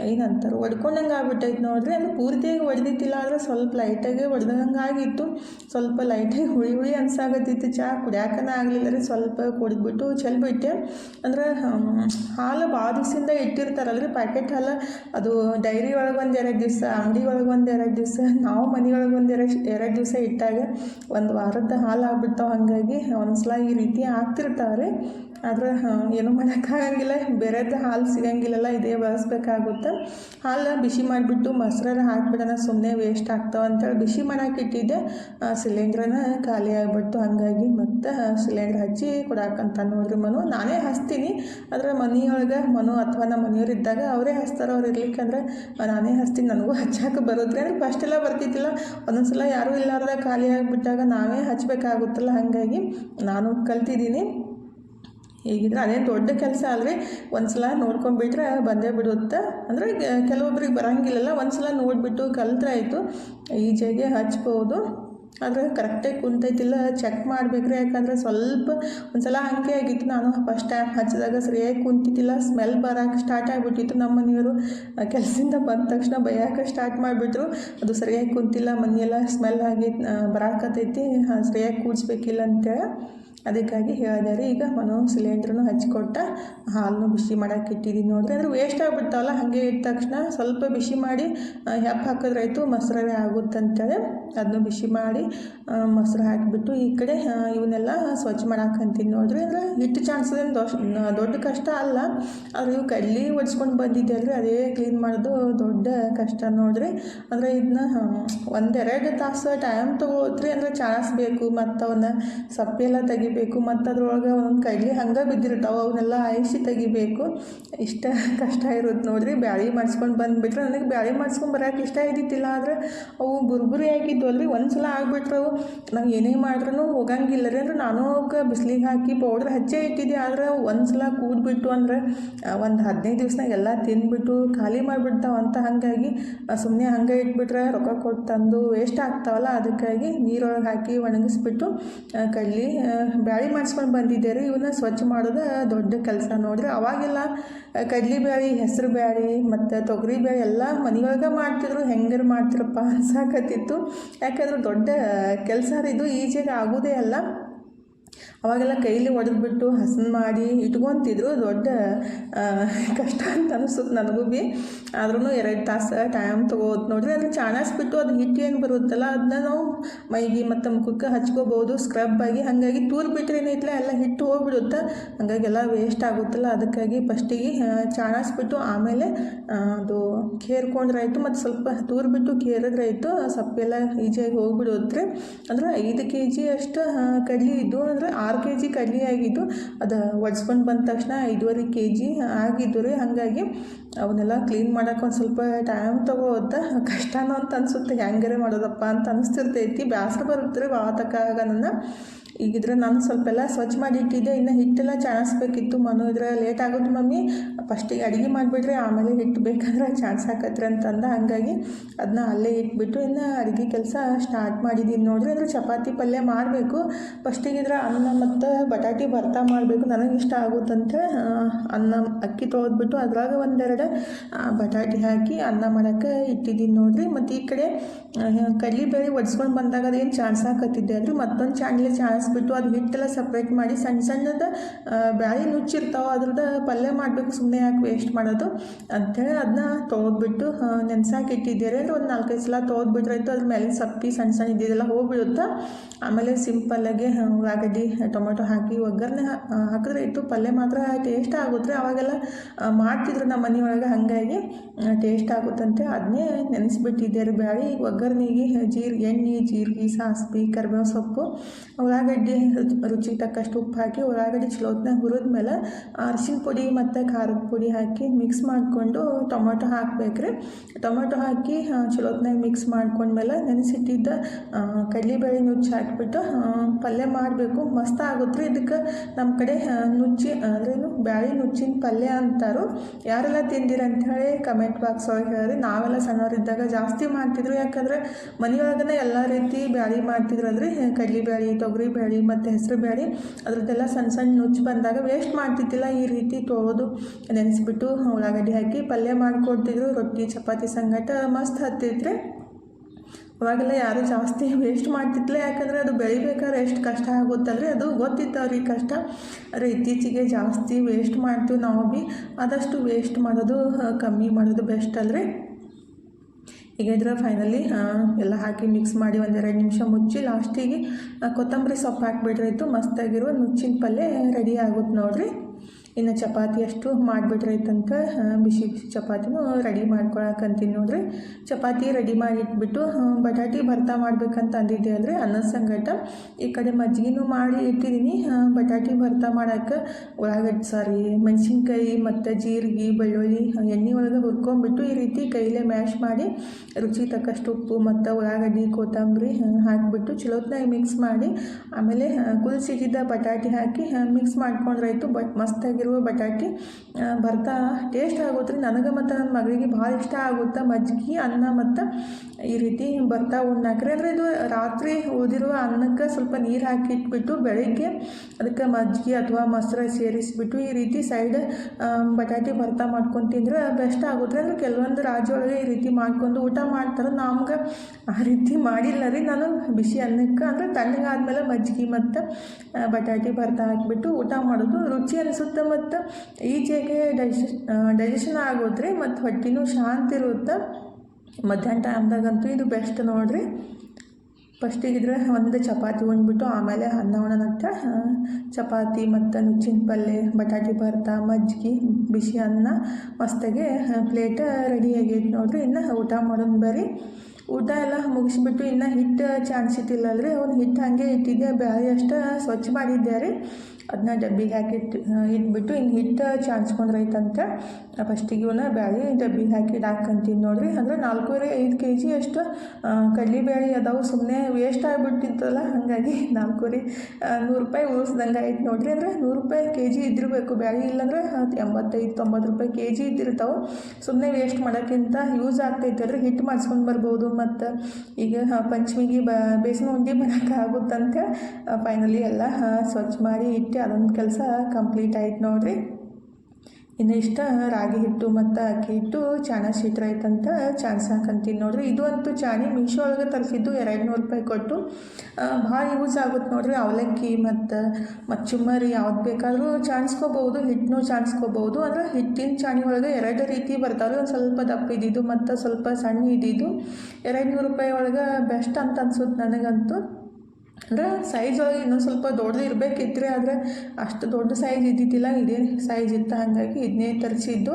S1: ಏನಂತಾರೆ ಒಡ್ಕೊಂಡಂಗೆ ಆಗ್ಬಿಟ್ಟೈತೆ ನೋಡಿರಿ. ಅದು ಪೂರ್ತಿಯಾಗಿ ಒಡೆದಿತ್ತಿಲ್ಲ ಆದರೆ ಸ್ವಲ್ಪ ಲೈಟಾಗಿ ಒಡೆದಂಗೆ ಆಗಿತ್ತು. ಸ್ವಲ್ಪ ಲೈಟಾಗಿ ಹುಳಿ ಹುಳಿ ಅನ್ಸಾಗತ್ತಿತ್ತು ಚಹಾ ಕುಡಿಯಾಕನ ಆಗಲಿಲ್ಲ ರೀ. ಸ್ವಲ್ಪ ಕುಡಿದ್ಬಿಟ್ಟು ಚೆಲ್ಬಿಟ್ಟೆ ಅಂದ್ರೆ ಹಾಲು ಭಾಳ ದಿವಸದಿಂದ ಇಟ್ಟಿರ್ತಾರಲ್ಲ ರೀ ಪ್ಯಾಕೆಟ್ ಹಾಲು. ಅದು ಡೈರಿ ಒಳಗೆ ಒಂದು ಎರಡು ದಿವಸ, ಅಂಗಡಿ ಒಳಗೆ ಒಂದು ಎರಡು ದಿವಸ, ನಾವು ಮನೆಯೊಳಗೆ ಒಂದು ಎರಡು ಎರಡು ದಿವಸ ಇಟ್ಟಾಗ ಒಂದು ವಾರದ ಹಾಲು ಆಗ್ಬಿಡ್ತಾವೆ ಹಾಗಾಗಿ ಒಂದ್ಸಲ ಈ ರೀತಿ ಆಗ್ತಿರ್ತಾವೆ ಆದ್ರೆ ಏನೂ ಮಾಡೋಕ್ಕಾಗಂಗಿಲ್ಲ ಬೇರೆದು ಹಾಲು ಸಿಗಂಗಿಲ್ಲಲ್ಲ, ಇದೇ ಬಳಸ್ಬೇಕಾಗುತ್ತೆ. ಹಾಲು ಬಿಸಿ ಮಾಡಿಬಿಟ್ಟು ಮೊಸರನ್ನ ಹಾಕ್ಬಿಡೋಣ ಸುಮ್ಮನೆ ವೇಸ್ಟ್ ಆಗ್ತಾವೆ ಅಂತೇಳಿ ಬಿಸಿ ಮಾಡೋಕೆ ಇಟ್ಟಿದ್ದೆ. ಸಿಲಿಂಡ್ರನ ಖಾಲಿ ಆಗಿಬಿಡ್ತು. ಹಾಗಾಗಿ ಮತ್ತೆ ಸಿಲಿಂಡ್ರ್ ಹಚ್ಚಿ ಕೊಡಾಕಂತ ನೋಡ್ರಿ ಮನು. ನಾನೇ ಹಚ್ತೀನಿ. ಆದರೆ ಮನೆಯೊಳಗೆ ಮನು ಅಥವಾ ನಮ್ಮ ಮನೆಯವ್ರು ಇದ್ದಾಗ ಅವರೇ ಹಚ್ತಾರೆ ಅವ್ರು ಇರ್ಲಿಕ್ಕಂದ್ರೆ ನಾನೇ ಹಚ್ತೀನಿ. ನನಗೂ ಹಚ್ಚಕ್ಕೆ ಬರೋದ್ರಿ. ಅಂದರೆ ಫಸ್ಟ್ ಎಲ್ಲ ಬರ್ತಿದ್ದಿಲ್ಲ. ಒಂದೊಂದ್ಸಲ ಯಾರೂ ಇಲ್ಲಾರ್ದ ಖಾಲಿ ಆಗಿಬಿಟ್ಟಾಗ ನಾವೇ ಹಚ್ಚಬೇಕಾಗುತ್ತಲ್ಲ ಹಾಗಾಗಿ ನಾನು ಕಲ್ತಿದ್ದೀನಿ. ಹೇಗಿದ್ರೆ ಅದೇನು ದೊಡ್ಡ ಕೆಲಸ ಅಲ್ರಿ ಒಂದು ಸಲ ನೋಡ್ಕೊಂಡ್ಬಿಟ್ರೆ ಬಂದೇ ಬಿಡುತ್ತೆ. ಅಂದರೆ ಕೆಲವೊಬ್ರಿಗೆ ಬರೋಂಗಿಲ್ಲಲ್ಲ ಒಂದು ಸಲ ನೋಡಿಬಿಟ್ಟು ಕಲ್ತ್ರಾಯಿತು ಈಚೆಗೆ ಹಚ್ಬೋದು. ಆದರೆ ಕರೆಕ್ಟಾಗಿ ಕುಂತೈತಿಲ್ಲ. ಚೆಕ್ ಮಾಡಬೇಕ್ರಿ, ಯಾಕಂದರೆ ಸ್ವಲ್ಪ ಒಂದು ಸಲ ಹಾಗೆ ಆಗಿತ್ತು ನಾನು. ಫಸ್ಟ್ ಟೈಮ್ ಹಚ್ಚಿದಾಗ ಸರಿಯಾಗಿ ಕುಂತಿದ್ದಿಲ್ಲ. ಸ್ಮೆಲ್ ಬರೋಕೆ ಸ್ಟಾರ್ಟ್ ಆಗಿಬಿಟ್ಟಿತ್ತು ನಮ್ಮ ಮನೆಯವರು. ಕೆಲಸದಿಂದ ಬಂದ ತಕ್ಷಣ ಬೈಯೋಕೆ ಸ್ಟಾರ್ಟ್ ಮಾಡಿಬಿಟ್ರು. ಅದು ಸರಿಯಾಗಿ ಕುಂತಿಲ್ಲ. ಮನೆಯೆಲ್ಲ ಸ್ಮೆಲ್ ಆಗಿ ಬರಾಕತ್ತೈತಿ. ಸರಿಯಾಗಿ ಕೂಡಿಸ್ಬೇಕಿಲ್ಲ ಅಂತೇಳಿ ಅದಕ್ಕಾಗಿ ಹೇಳಿದೆ ರೀ. ಈಗ ಮನು ಸಿಲಿಂಡ್ರನ್ನು ಹಚ್ಕೊಟ್ಟ ಹಾಲನ್ನು ಬಿಸಿ ಮಾಡಕ್ಕೆ ಇಟ್ಟಿದ್ದೀನಿ ನೋಡ್ರಿ. ಅಂದರೆ ವೇಸ್ಟ್ ಆಗಿಬಿಡ್ತಾವಲ್ಲ, ಹಾಗೆ ಇಟ್ಟ ತಕ್ಷಣ ಸ್ವಲ್ಪ ಬಿಸಿ ಮಾಡಿ ಹೆಪ್ಪ ಹಾಕಿದ್ರೆ ಆಯಿತು ಆಗುತ್ತಂತೇಳಿ. ಅದನ್ನು ಬಿಸಿ ಮಾಡಿ ಆ, ಮೊಸರು ಹಾಕಿಬಿಟ್ಟು ಈ ಕಡೆ ಇವನ್ನೆಲ್ಲ ಸ್ವಚ್ಛ ಮಾಡಾಕಂತೀನಿ. ನೋಡ್ರಿ ಅಂದ್ರೆ ಹಿಟ್ಟು ಚಾಣಿಸೋದೇನು ದೋಷ ದೊಡ್ಡ ಕಷ್ಟ ಅಲ್ಲ. ಆದರೆ ಇವು ಕಡ್ಲಿ ಒಡ್ಸ್ಕೊಂಡು ಬಂದಿದ್ದೆ ಅದೇ ಕ್ಲೀನ್ ಮಾಡೋದು ದೊಡ್ಡ ಕಷ್ಟ ನೋಡ್ರಿ. ಅಂದರೆ ಇದನ್ನ ಒಂದೆರಡು ತಾಸು ಟೈಮ್ ತೊಗೊಳ್ತ್ರಿ ಅಂದರೆ ಚಾಣಿಸ್ಬೇಕು. ಮತ್ತು ಅವನ್ನ ಸಪ್ಪೆಲ್ಲ ತೆಗಿಬೇಕು. ಮತ್ತು ಅದ್ರೊಳಗೆ ಒಂದೊಂದು ಕಡ್ಲಿ ಹಂಗೆ ಬಿದ್ದಿರ್ತಾವೆ ಅವನ್ನೆಲ್ಲ ಆಯಿಸಿ ತೆಗಿಬೇಕು. ಇಷ್ಟ ಕಷ್ಟ ಇರುತ್ತೆ ನೋಡ್ರಿ. ಬ್ಯಾಳಿ ಮಾಡಿಸ್ಕೊಂಡು ಬಂದುಬಿಟ್ರೆ ನನಗೆ ಬ್ಯಾಳಿ ಮಾಡಿಸ್ಕೊಂಡು ಬರೋಕೆ ಇಷ್ಟ ಇದ್ದಿತ್ತಿಲ್ಲ ಆದರೆ ಅವು ಬುರ್ಬುರಿ ಆಗಿದ್ವಲ್ರಿ ಒಂದು ಸಲ ಅವು ನಂಗೆ ಏನೇ ಮಾಡಿದ್ರೂ ಹೋಗಂಗಿಲ್ಲ ರೀ ಅಂದ್ರೆ ನಾನು ಅವಕ್ಕೆ ಬಿಸ್ಲಿಗೆ ಹಾಕಿ ಪೌಡ್ರ್ ಹಚ್ಚೇ ಇಟ್ಟಿದ್ದೆ. ಆದ್ರೆ ಒಂದು ಸಲ ಕೂದ್ಬಿಟ್ಟು ಅಂದ್ರೆ ಒಂದು ಹದಿನೈದು ದಿವ್ಸನಾಗ ಎಲ್ಲ ತಿಂದ್ಬಿಟ್ಟು ಖಾಲಿ ಮಾಡಿಬಿಡ್ತಾವಂತ ಹಾಗಾಗಿ ಸುಮ್ಮನೆ ಹಂಗೆ ಇಟ್ಬಿಟ್ರೆ ರೊಕ್ಕ ಕೊಟ್ಟು ತಂದು ವೇಸ್ಟ್ ಆಗ್ತಾವಲ್ಲ ಅದಕ್ಕಾಗಿ ನೀರೊಳಗೆ ಹಾಕಿ ಒಣಗಿಸ್ಬಿಟ್ಟು ಕಡ್ಲಿ ಬ್ಯಾಳಿ ಮಾಡಿಸ್ಕೊಂಡು ಬಂದಿದ್ದೆ ರೀ. ಇವನ್ನ ಸ್ವಚ್ಛ ಮಾಡೋದು ದೊಡ್ಡ ಕೆಲಸ ನೋಡ್ರಿ. ಅವಾಗೆಲ್ಲ ಕಡ್ಲಿ ಬ್ಯಾಳಿ, ಹೆಸರು ಬ್ಯಾಳಿ, ಮತ್ತು ತೊಗರಿ ಬ್ಯಾಳಿ ಎಲ್ಲ ಮನೆಯೊಳಗೆ ಮಾಡ್ತಿದ್ರು. ಹೆಂಗಾರು ಮಾಡ್ತಿರಪ್ಪ ಅನ್ಸಾಕತ್ತಿತ್ತು. ಯಾಕಂದ್ರೆ ದೊಡ್ಡ ಕೆಲಸ ಇದು ಈಜಿಯಾಗಿ ಆಗೋದೇ ಅಲ್ಲ. ಅವಾಗೆಲ್ಲ ಕೈಲಿ ಒಡೆದ್ಬಿಟ್ಟು ಹಸನ್ ಮಾಡಿ ಇಟ್ಕೊತಿದ್ರು, ದೊಡ್ಡ ಕಷ್ಟ ಅಂತ ಅನಿಸುತ್ತೆ ನನಗೂ ಭೀ ಆದ್ರೂ ಎರಡು ತಾಸು ಟೈಮ್ ತೊಗೋದು ನೋಡ್ರಿ ಅದು ಚಾಣಿಸ್ಬಿಟ್ಟು ಅದು ಹಿಟ್ಟು ಏನು ಬರುತ್ತಲ್ಲ ಅದನ್ನ ನಾವು ಮೈಗೆ ಮತ್ತು ಮುಖಕ್ಕೆ ಹಚ್ಕೋಬೋದು ಸ್ಕ್ರಬ್ ಆಗಿ, ಹಾಗಾಗಿ ತೂರ್ ಬಿಟ್ಟರೆ ಏನೈತಲ್ಲ ಎಲ್ಲ ಹಿಟ್ಟು ಹೋಗ್ಬಿಡುತ್ತೆ. ಹಾಗಾಗಿ ಎಲ್ಲ ವೇಸ್ಟ್ ಆಗುತ್ತಲ್ಲ, ಅದಕ್ಕಾಗಿ ಫಸ್ಟಿಗೆ ಚಾಣಿಸ್ಬಿಟ್ಟು ಆಮೇಲೆ ಅದು ಕೇರ್ಕೊಂಡ್ರೆ ಆಯಿತು ಮತ್ತು ಸ್ವಲ್ಪ ತೂರ್ ಬಿಟ್ಟು ಕೇರಿದ್ರೆ ಸೊಪ್ಪೆಲ್ಲ ಈಜಿಯಾಗಿ ಹೋಗ್ಬಿಡುತ್ತೆ. ಅಂದ್ರೆ ಐದು ಕೆ ಜಿ ಅಷ್ಟು ಕಡ್ಲಿ ಇದ್ದು, ಅಂದರೆ ಆರು ಕೆ ಜಿ ಕಡ್ಲಿ ಆಗಿದ್ದು, ಅದು ಒಡ್ಸ್ಕೊಂಡು ಬಂದ ತಕ್ಷಣ ಐದುವರೆ ಕೆ ಜಿ ಆಗಿದ್ದು ರೀ. ಹಾಗಾಗಿ ಅವನ್ನೆಲ್ಲ ಕ್ಲೀನ್ ಮಾಡೋಕೆ ಒಂದು ಸ್ವಲ್ಪ ಟೈಮ್ ತೊಗೋತ್ತ ಕಷ್ಟನೋ ಅಂತ ಅನಿಸುತ್ತೆ. ಹೆಂಗಾರೆ ಮಾಡೋದಪ್ಪ ಅಂತ ಅನಿಸ್ತಿರ್ತೈತಿ. ಬೇಸರ ಬರುತ್ತೆ ರೀ ಭಾಳ ತಕ್ಕಾಗ ನನ್ನ. ಈಗಿದ್ರೆ ನಾನು ಸ್ವಲ್ಪ ಎಲ್ಲ ಸ್ವಚ್ಛ ಮಾಡಿ ಇಟ್ಟಿದ್ದೆ. ಇನ್ನು ಹಿಟ್ಟೆಲ್ಲ ಚಾಣಿಸ್ಬೇಕಿತ್ತು ಮನು. ಇದ್ರೆ ಲೇಟ್ ಆಗುತ್ತೆ ಮಮ್ಮಿ. ಫಸ್ಟಿಗೆ ಅಡುಗೆ ಮಾಡಿಬಿಟ್ರೆ ಆಮೇಲೆ ಹಿಟ್ಟು ಬೇಕಂದ್ರೆ ಹಾಕತ್ರಿ ಅಂತಂದ. ಹಾಗಾಗಿ ಅದನ್ನ ಅಲ್ಲೇ ಇಟ್ಬಿಟ್ಟು ಇನ್ನು ಅಡುಗೆ ಕೆಲಸ ಸ್ಟಾರ್ಟ್ ಮಾಡಿದ್ದೀನಿ ನೋಡಿರಿ. ಅಂದರೆ ಚಪಾತಿ ಪಲ್ಯ ಮಾಡಬೇಕು. ಫಸ್ಟಿಗೆ ಇದ್ರೆ ಅನ್ನ ಮತ್ತು ಬಟಾಟಿ ಭರ್ತಾ ಮಾಡಬೇಕು. ನನಗೆ ಇಷ್ಟ ಆಗುತ್ತಂತೆ. ಅನ್ನ ಅಕ್ಕಿ ತೊಳೆದ್ಬಿಟ್ಟು ಅದ್ರಾಗ ಒಂದೆರಡು ಬಟಾಟಿ ಹಾಕಿ ಅನ್ನ ಮಾಡೋಕ್ಕೆ ಇಟ್ಟಿದ್ದೀನಿ ನೋಡಿರಿ. ಮತ್ತು ಈ ಕಡೆ ಕಡಲೆಬೇಳೆ ಒಡ್ಸ್ಕೊಂಡು ಬಂದಾಗ ಅದೇನು ಚಾನ್ಸ್ ಹಾಕತ್ತಿದ್ದೆ ಅಂದ್ರೆ ಮತ್ತೊಂದು ಚಾಣಲೆ ಚಾಣಿಸ್ಬಿಟ್ಟು ಅದು ಹಿಟ್ಟೆಲ್ಲ ಸಪ್ರೇಟ್ ಮಾಡಿ ಸಣ್ಣ ಸಣ್ಣದ ಬ್ಯಾಳಿ ನುಚ್ಚಿರ್ತಾವೆ ಅದ್ರದ್ದು ಪಲ್ಯ ಮಾಡಬೇಕು ಸುಮ್ಮನೆ ಯಾಕೆ ವೇಸ್ಟ್ ಮಾಡೋದು ಅಂಥೇಳಿ ಅದನ್ನ ತೊಳೆದ್ಬಿಟ್ಟು ನೆನ್ಸಾಕಿ ಇಟ್ಟಿದ್ದೀರಿ. ಒಂದು ನಾಲ್ಕೈದು ಸಲ ತೊಳೆದ್ಬಿಟ್ರೆ ಆಯಿತು. ಅದ್ರ ಮೇಲೆ ಸಪ್ಪಿ ಸಣ್ಣ ಸಣ್ಣ ಇದ್ದಿದ್ದೆಲ್ಲ ಹೋಗ್ಬಿಡುತ್ತೆ? ಆಮೇಲೆ ಸಿಂಪಲ್ಲಾಗಿ ಉಳ್ಳಾಗಡ್ಡಿ ಟೊಮೆಟೊ ಹಾಕಿ. ಒಗ್ಗರಣೆ ಹಾಕಿದ್ರೆ ಇತ್ತು ಪಲ್ಯ ಮಾತ್ರ ಟೇಸ್ಟ್ ಆಗುತ್ತೆ. ಅವಾಗೆಲ್ಲ ಮಾಡ್ತಿದ್ರು ನಮ್ಮ ಮನೆಯೊಳಗೆ ಹಾಗಾಗಿ ಟೇಸ್ಟ್ ಆಗುತ್ತಂತೆ. ಅದನ್ನೇ ನೆನೆಸ್ಬಿಟ್ಟಿದ್ದೆ. ರೀ ಬ್ಯಾಳಿ ಒಗ್ಗರಣೆಗೆ ಜೀರಿಗೆ ಎಣ್ಣೆ, ಜೀರಿಗೆ, ಸಾಸ್ವಿ, ಕರಿಬೇವು ಸೊಪ್ಪು, ಉಳ್ಳಾಗಡ್ಡಿ ರುಚಿ- ರುಚಿಗೆ ತಕ್ಕಷ್ಟು ಉಪ್ಪು ಹಾಕಿ, ಉಳ್ಳಾಗಡ್ಡಿ ಚಲೋತ್ನಾಗ ಹುರಿದ್ಮೇಲೆ ಅರಿಶಿನ ಪುಡಿ ಮತ್ತು ಖಾರದ ಪುಡಿ ಹಾಕಿ ಮಿಕ್ಸ್ ಮಾಡಿಕೊಂಡು ಟೊಮೆಟೊ ಹಾಕ್ಬೇಕ್ರಿ. ಟೊಮೆಟೊ ಹಾಕಿ ಚಲೋತ್ನಾಗ ಮಿಕ್ಸ್ ಮಾಡ್ಕೊಂಡ್ಮೇಲೆ ನೆನೆಸಿಟ್ಟಿದ್ದ ಕಡಲೆಬೇಳೆ ನುಚ್ಚಿ ಹಾಕಿಬಿಟ್ಟು ಪಲ್ಯ ಮಾಡಬೇಕು. ಮಸ್ತ್ ಆಗುತ್ತೆ ರೀ ಇದಕ್ಕೆ ನಮ್ಮ ಕಡೆ ನುಚ್ಚಿ ಅಂದ್ರೇನು? ಬ್ಯಾಳಿ ನುಚ್ಚಿನ ಪಲ್ಯ ಅಂತಾರು. ಯಾರೆಲ್ಲ ತಿಂದಿರ ಹೇಳಿ ಕಮೆಂಟ್ ಬಾಕ್ಸ್ ಒಳಗೆ ಹೇಳಿ. ನಾವೆಲ್ಲ ಸಣ್ಣವರಿದ್ದಾಗ ಜಾಸ್ತಿ ಮಾಡ್ತಿದ್ರು. ಯಾಕಂದ್ರೆ ಮನೆಯೊಳಗನೆ ಎಲ್ಲ ರೀತಿ ಬ್ಯಾಳಿ ಮಾಡ್ತಿದ್ರು ಅಂದರೆ ಕಡ್ಲಿ ಬ್ಯಾಳಿ, ತೊಗರಿ ಬ್ಯಾಳಿ ಮತ್ತು ಹೆಸರು ಬ್ಯಾಳಿ, ಅದರದ್ದೆಲ್ಲ ಸಣ್ಣ ಸಣ್ಣ ನುಚ್ಚು ಬಂದಾಗ ವೇಸ್ಟ್ ಮಾಡ್ತಿದ್ದಿಲ್ಲ. ಈ ರೀತಿ ತೊಳೆದು ನೆನೆಸಿಬಿಟ್ಟು ಉಳ್ಳಾಗಡ್ಡಿ ಹಾಕಿ ಪಲ್ಯ ಮಾಡಿಕೊಡ್ತಿದ್ರು. ರೊಟ್ಟಿ, ಚಪಾತಿ ಸಂಗಟ ಮಸ್ತ್ ಹತ್ತಿತ್ರಿ. ಅವಾಗೆಲ್ಲ ಯಾರು ಜಾಸ್ತಿ ವೇಸ್ಟ್ ಮಾಡ್ತಿತ್ತಲೇ ಯಾಕಂದರೆ ಅದು ಬೆಳಿಬೇಕಾದ್ರೆ ಎಷ್ಟು ಕಷ್ಟ ಆಗುತ್ತಲ್ರಿ? ಅದು ಗೊತ್ತಿತ್ತು ಅವ್ರಿಗೆ ಕಷ್ಟ. ಆದರೆ ಇತ್ತೀಚೆಗೆ ಜಾಸ್ತಿ ವೇಸ್ಟ್ ಮಾಡ್ತೀವಿ ನಾವು ಭೀ ಆದಷ್ಟು ವೇಸ್ಟ್ ಮಾಡೋದು ಕಮ್ಮಿ ಮಾಡೋದು ಬೆಸ್ಟ್ ಅಲ್ರಿ? ಈಗ ಇದರ ಫೈನಲಿ ಎಲ್ಲ ಹಾಕಿ ಮಿಕ್ಸ್ ಮಾಡಿ ಒಂದೆರಡು ನಿಮಿಷ ಮುಚ್ಚಿ ಲಾಸ್ಟಿಗೆ ಕೊತ್ತಂಬರಿ ಸೊಪ್ಪು ಹಾಕ್ಬಿಟ್ರಾಯ್ತು ಮಸ್ತಾಗಿರುವ ನುಚ್ಚಿನ ಪಲ್ಯ ರೆಡಿ ಆಗುತ್ತೆ ನೋಡ್ರಿ. ಇನ್ನು ಚಪಾತಿ ಅಷ್ಟು ಮಾಡಿಬಿಟ್ರೈತಂತ ಬಿಸಿ ಬಿಸಿ ಚಪಾತಿನೂ ರೆಡಿ ಮಾಡ್ಕೊಳಕಂತೀನಿ ನೋಡ್ರಿ. ಚಪಾತಿ ರೆಡಿ ಮಾಡಿ ಇಟ್ಬಿಟ್ಟು ಆ, ಬಟಾಟಿ ಭರ್ತ ಮಾಡ್ಬೇಕಂತ ಅಂದಿದ್ದೆ ಅಲ್ರಿ ಅನ್ನದ ಸಂಗಟ ಈ ಕಡೆ ಮಜ್ಜಿಗೆನೂ ಮಾಡಿ ಇಟ್ಟಿದ್ದೀನಿ. ಬಟಾಟಿ ಭರ್ತಾ ಮಾಡೋಕ್ಕೆ ಉಳ್ಳಾಗಡ್ಡಿ ಸಾರಿ ಮೆಣಸಿನ್ಕಾಯಿ ಮತ್ತು ಜೀರಿಗೆ ಬೆಳ್ಳುಳ್ಳಿ ಎಣ್ಣೆ ಒಳಗೆ ಹುರ್ಕೊಂಡ್ಬಿಟ್ಟು ಈ ರೀತಿ ಕೈಲೇ ಮ್ಯಾಶ್ ಮಾಡಿ ರುಚಿ ತಕ್ಕಷ್ಟು ಉಪ್ಪು ಮತ್ತು ಉಳ್ಳಾಗಡ್ಡಿ ಕೊತ್ತಂಬರಿ ಹಾಕಿಬಿಟ್ಟು ಚಲೋತ್ನಾಗಿ ಮಿಕ್ಸ್ ಮಾಡಿ ಆಮೇಲೆ ಕುದಿಸಿಟ್ಟಿದ್ದ ಬಟಾಟಿ ಹಾಕಿ ಮಿಕ್ಸ್ ಮಾಡ್ಕೊಂಡ್ರಾಯ್ತು ಬಟ್ ಬಟಾಟಿ ಬರ್ತಾ ಟೇಸ್ಟ್ ರೀ ನನಗೆ ಮತ್ತು ನನ್ನ ಮಗಳಿಗೆ ಭಾಳ ಇಷ್ಟ ಆಗುತ್ತೆ. ಮಜ್ಜಿಗೆ, ಅನ್ನ ಮತ್ತು ಈ ರೀತಿ ಬರ್ತಾ ಉಣ್ಣಾಕ್ರಿ. ಅಂದರೆ ಇದು ರಾತ್ರಿ ಉಳಿದಿರುವ ಅನ್ನಕ್ಕೆ ಸ್ವಲ್ಪ ನೀರು ಹಾಕಿಟ್ಬಿಟ್ಟು ಬೆಳಗ್ಗೆ ಅದಕ್ಕೆ ಮಜ್ಜಿಗೆ ಅಥವಾ ಮೊಸರು ಸೇರಿಸ್ಬಿಟ್ಟು ಈ ರೀತಿ ಸೈಡ್ ಬಟಾಟಿ ಬರ್ತಾ ಮಾಡ್ಕೊಂಡು ತಿಂದರೆ ಬೆಸ್ಟ್ ಆಗುತ್ತೆ. ಅಂದರೆ ಕೆಲವೊಂದು ರಾಜ್ಯ ಈ ರೀತಿ ಮಾಡ್ಕೊಂಡು ಊಟ ಮಾಡ್ತಾರೆ. ನಮ್ಗೆ ಆ ರೀತಿ ಮಾಡಿಲ್ಲ ರೀ. ನಾನು ಬಿಸಿ ಅನ್ನಕ್ಕೆ, ಅಂದರೆ ತಣ್ಣಗಾದ್ಮೇಲೆ ಮಜ್ಜಿಗೆ ಮತ್ತು ಬಟಾಟೆ ಭರ್ತಾ ಹಾಕಿಬಿಟ್ಟು ಊಟ ಮಾಡೋದು ರುಚಿ ಅನಿಸುತ್ತೆ. ಮತ್ತು ಈಜಿಯಾಗಿ ಡೈಜೆಸ್ ಡೈಜೆಷನ್ ಆಗೋದ್ರಿ ಮತ್ತು ಹೊಟ್ಟೆನೂ ಶಾಂತಿ ಇರುತ್ತೆ. ಮಧ್ಯಾಹ್ನ ಟೈಮ್ದಾಗಂತೂ ಇದು ಬೆಸ್ಟ್ ನೋಡ್ರಿ. ಫಸ್ಟಿಗಿದ್ರೆ ಒಂದು ಚಪಾತಿ ಉಂಡ್ಬಿಟ್ಟು ಆಮೇಲೆ ಅನ್ನ ಉಣ್ಣನಂತ ಚಪಾತಿ ಮತ್ತು ನುಚ್ಚಿನ ಪಲ್ಯ ಬಟಾಟಿ ಭರ್ತಾ ಮಜ್ಜಿಗೆ, ಬಿಸಿ ಅನ್ನ, ಮಸ್ತಾಗೆ ಪ್ಲೇಟ್ ರೆಡಿ ಆಗೈತೆ ನೋಡ್ರಿ. ಇನ್ನು ಊಟ ಮಾಡೋದು ಬರೀ. ಊಟ ಎಲ್ಲ ಮುಗಿಸ್ಬಿಟ್ಟು ಇನ್ನು ಹಿಟ್ಟು ಚಾನ್ಸಿಟ್ಟಿಲ್ಲಲ್ರಿ ಅವ್ನು ಹಿಟ್ಟು ಹಾಗೆ ಇಟ್ಟಿದ್ದೆ ಬ್ಯಾಳಿ ಅಷ್ಟು ಸ್ವಚ್ಛ ಮಾಡಿದ್ದೆ ರೀ. ಅದನ್ನ ಡಬ್ಬಿಗೆ ಹಾಕಿಟ್ಟು ಇಟ್ಬಿಟ್ಟು ಇನ್ನು ಹಿಟ್ಟು ಚಾನ್ಸ್ಕೊಂಡ್ರೈತಂತ ಫಸ್ಟಿಗೆ ಇವನ್ನ ಬ್ಯಾಳಿ ಡಬ್ಬಿಗೆ ಹಾಕಿ ಇಡಾಕಂತೀನಿ ನೋಡ್ರಿ. ಅಂದರೆ ನಾಲ್ಕೂವರೆ ಐದು ಕೆ ಜಿ ಅಷ್ಟು ಕಡ್ಲಿ ಬ್ಯಾಳಿ ಅದಾವು. ಸುಮ್ಮನೆ ವೇಸ್ಟ್ ಆಗಿಬಿಟ್ಟಿತ್ತಲ್ಲ, ಹಾಗಾಗಿ ನಾಲ್ಕೂವರೆ ನೂರು ರೂಪಾಯಿ ಉಳಿಸ್ದಂಗೆ ಆಯ್ತು ನೋಡ್ರಿ. ಅಂದರೆ ನೂರು ರೂಪಾಯಿ ಕೆ ಜಿ ಇದ್ದಿರಬೇಕು. ಬ್ಯಾಳಿ ಇಲ್ಲಾಂದ್ರೆ ಎಂಬತ್ತೈದು, ತೊಂಬತ್ತು ರೂಪಾಯಿ ಕೆ ಜಿ ಇದ್ದಿರ್ತಾವೆ. ಸುಮ್ಮನೆ ವೇಸ್ಟ್ ಮಾಡೋಕ್ಕಿಂತ ಯೂಸ್ ಆಗ್ತೈತೆ ಅಲ್ರಿ. ಹಿಟ್ಟು ಮಾಡಿಸ್ಕೊಂಡು ಬರ್ಬೋದು ಮತ್ತು ಈಗ ಪಂಚಮಿಗೆ ಬ ಬೇಸಿನ ಉಂಡೆ ಆಗುತ್ತಂತ ಫೈನಲಿ ಎಲ್ಲ ಸ್ವಚ್ಛ ಮಾಡಿ ಇಟ್ಟು ಅದೊಂದು ಕೆಲಸ ಕಂಪ್ಲೀಟ್ ಆಯ್ತು ನೋಡ್ರಿ. ಇನ್ನು ಇಷ್ಟ, ರಾಗಿ ಹಿಟ್ಟು ಮತ್ತು ಅಕ್ಕಿ ಹಿಟ್ಟು ಚಾಣ ಶೀಟ್ರ ಐತಂತ ಚಾನ್ಸ್ ಹಾಕಂತೀನಿ ನೋಡ್ರಿ. ಇದು ಅಂತೂ ಚಾಣಿ ಮೀಶೋ ಒಳಗೆ ತರಿಸಿದ್ದು ಎರಡು ನೂರು ರೂಪಾಯಿ ಕೊಟ್ಟು. ಭಾಳ ಯೂಸ್ ಆಗುತ್ತೆ ನೋಡ್ರಿ. ಅವಲಕ್ಕಿ ಮತ್ತು ಮಚ್ಚುಮರಿ ಯಾವ್ದು ಬೇಕಾದರೂ ಚಾಣಿಸ್ಕೋಬೋದು, ಹಿಟ್ಟನ್ನೂ ಚಾಣಿಸ್ಕೋಬೋದು. ಅಂದ್ರೆ ಹಿಟ್ಟಿನ ಚಾಣಿ ಒಳಗೆ ಎರಡು ರೀತಿ ಬರ್ತಾವೆ ಒಂದು ಸ್ವಲ್ಪ ದಪ್ಪ ಇದ್ದಿದ್ದು ಮತ್ತು ಸ್ವಲ್ಪ ಸಣ್ಣ ಇದ್ದಿದ್ದು. ಎರಡು ನೂರು ರೂಪಾಯಿ ಒಳಗೆ ಬೆಸ್ಟ್ ಅಂತ ಅನ್ಸುತ್ತೆ ನನಗಂತೂ. ಅಂದ್ರೆ ಸೈಜ್ ಇನ್ನೊಂದು ಸ್ವಲ್ಪ ದೊಡ್ಡದು ಇರಬೇಕಿತ್ತು ರೀ ಆದರೆ ಅಷ್ಟು ದೊಡ್ಡ ಸೈಜ್ ಇದ್ದಿದ್ದಿಲ್ಲ ಇದೇ ಸೈಜ್ ಇತ್ತು ಹಾಗಾಗಿ ಇದನ್ನೇ ತರಿಸಿದ್ದು.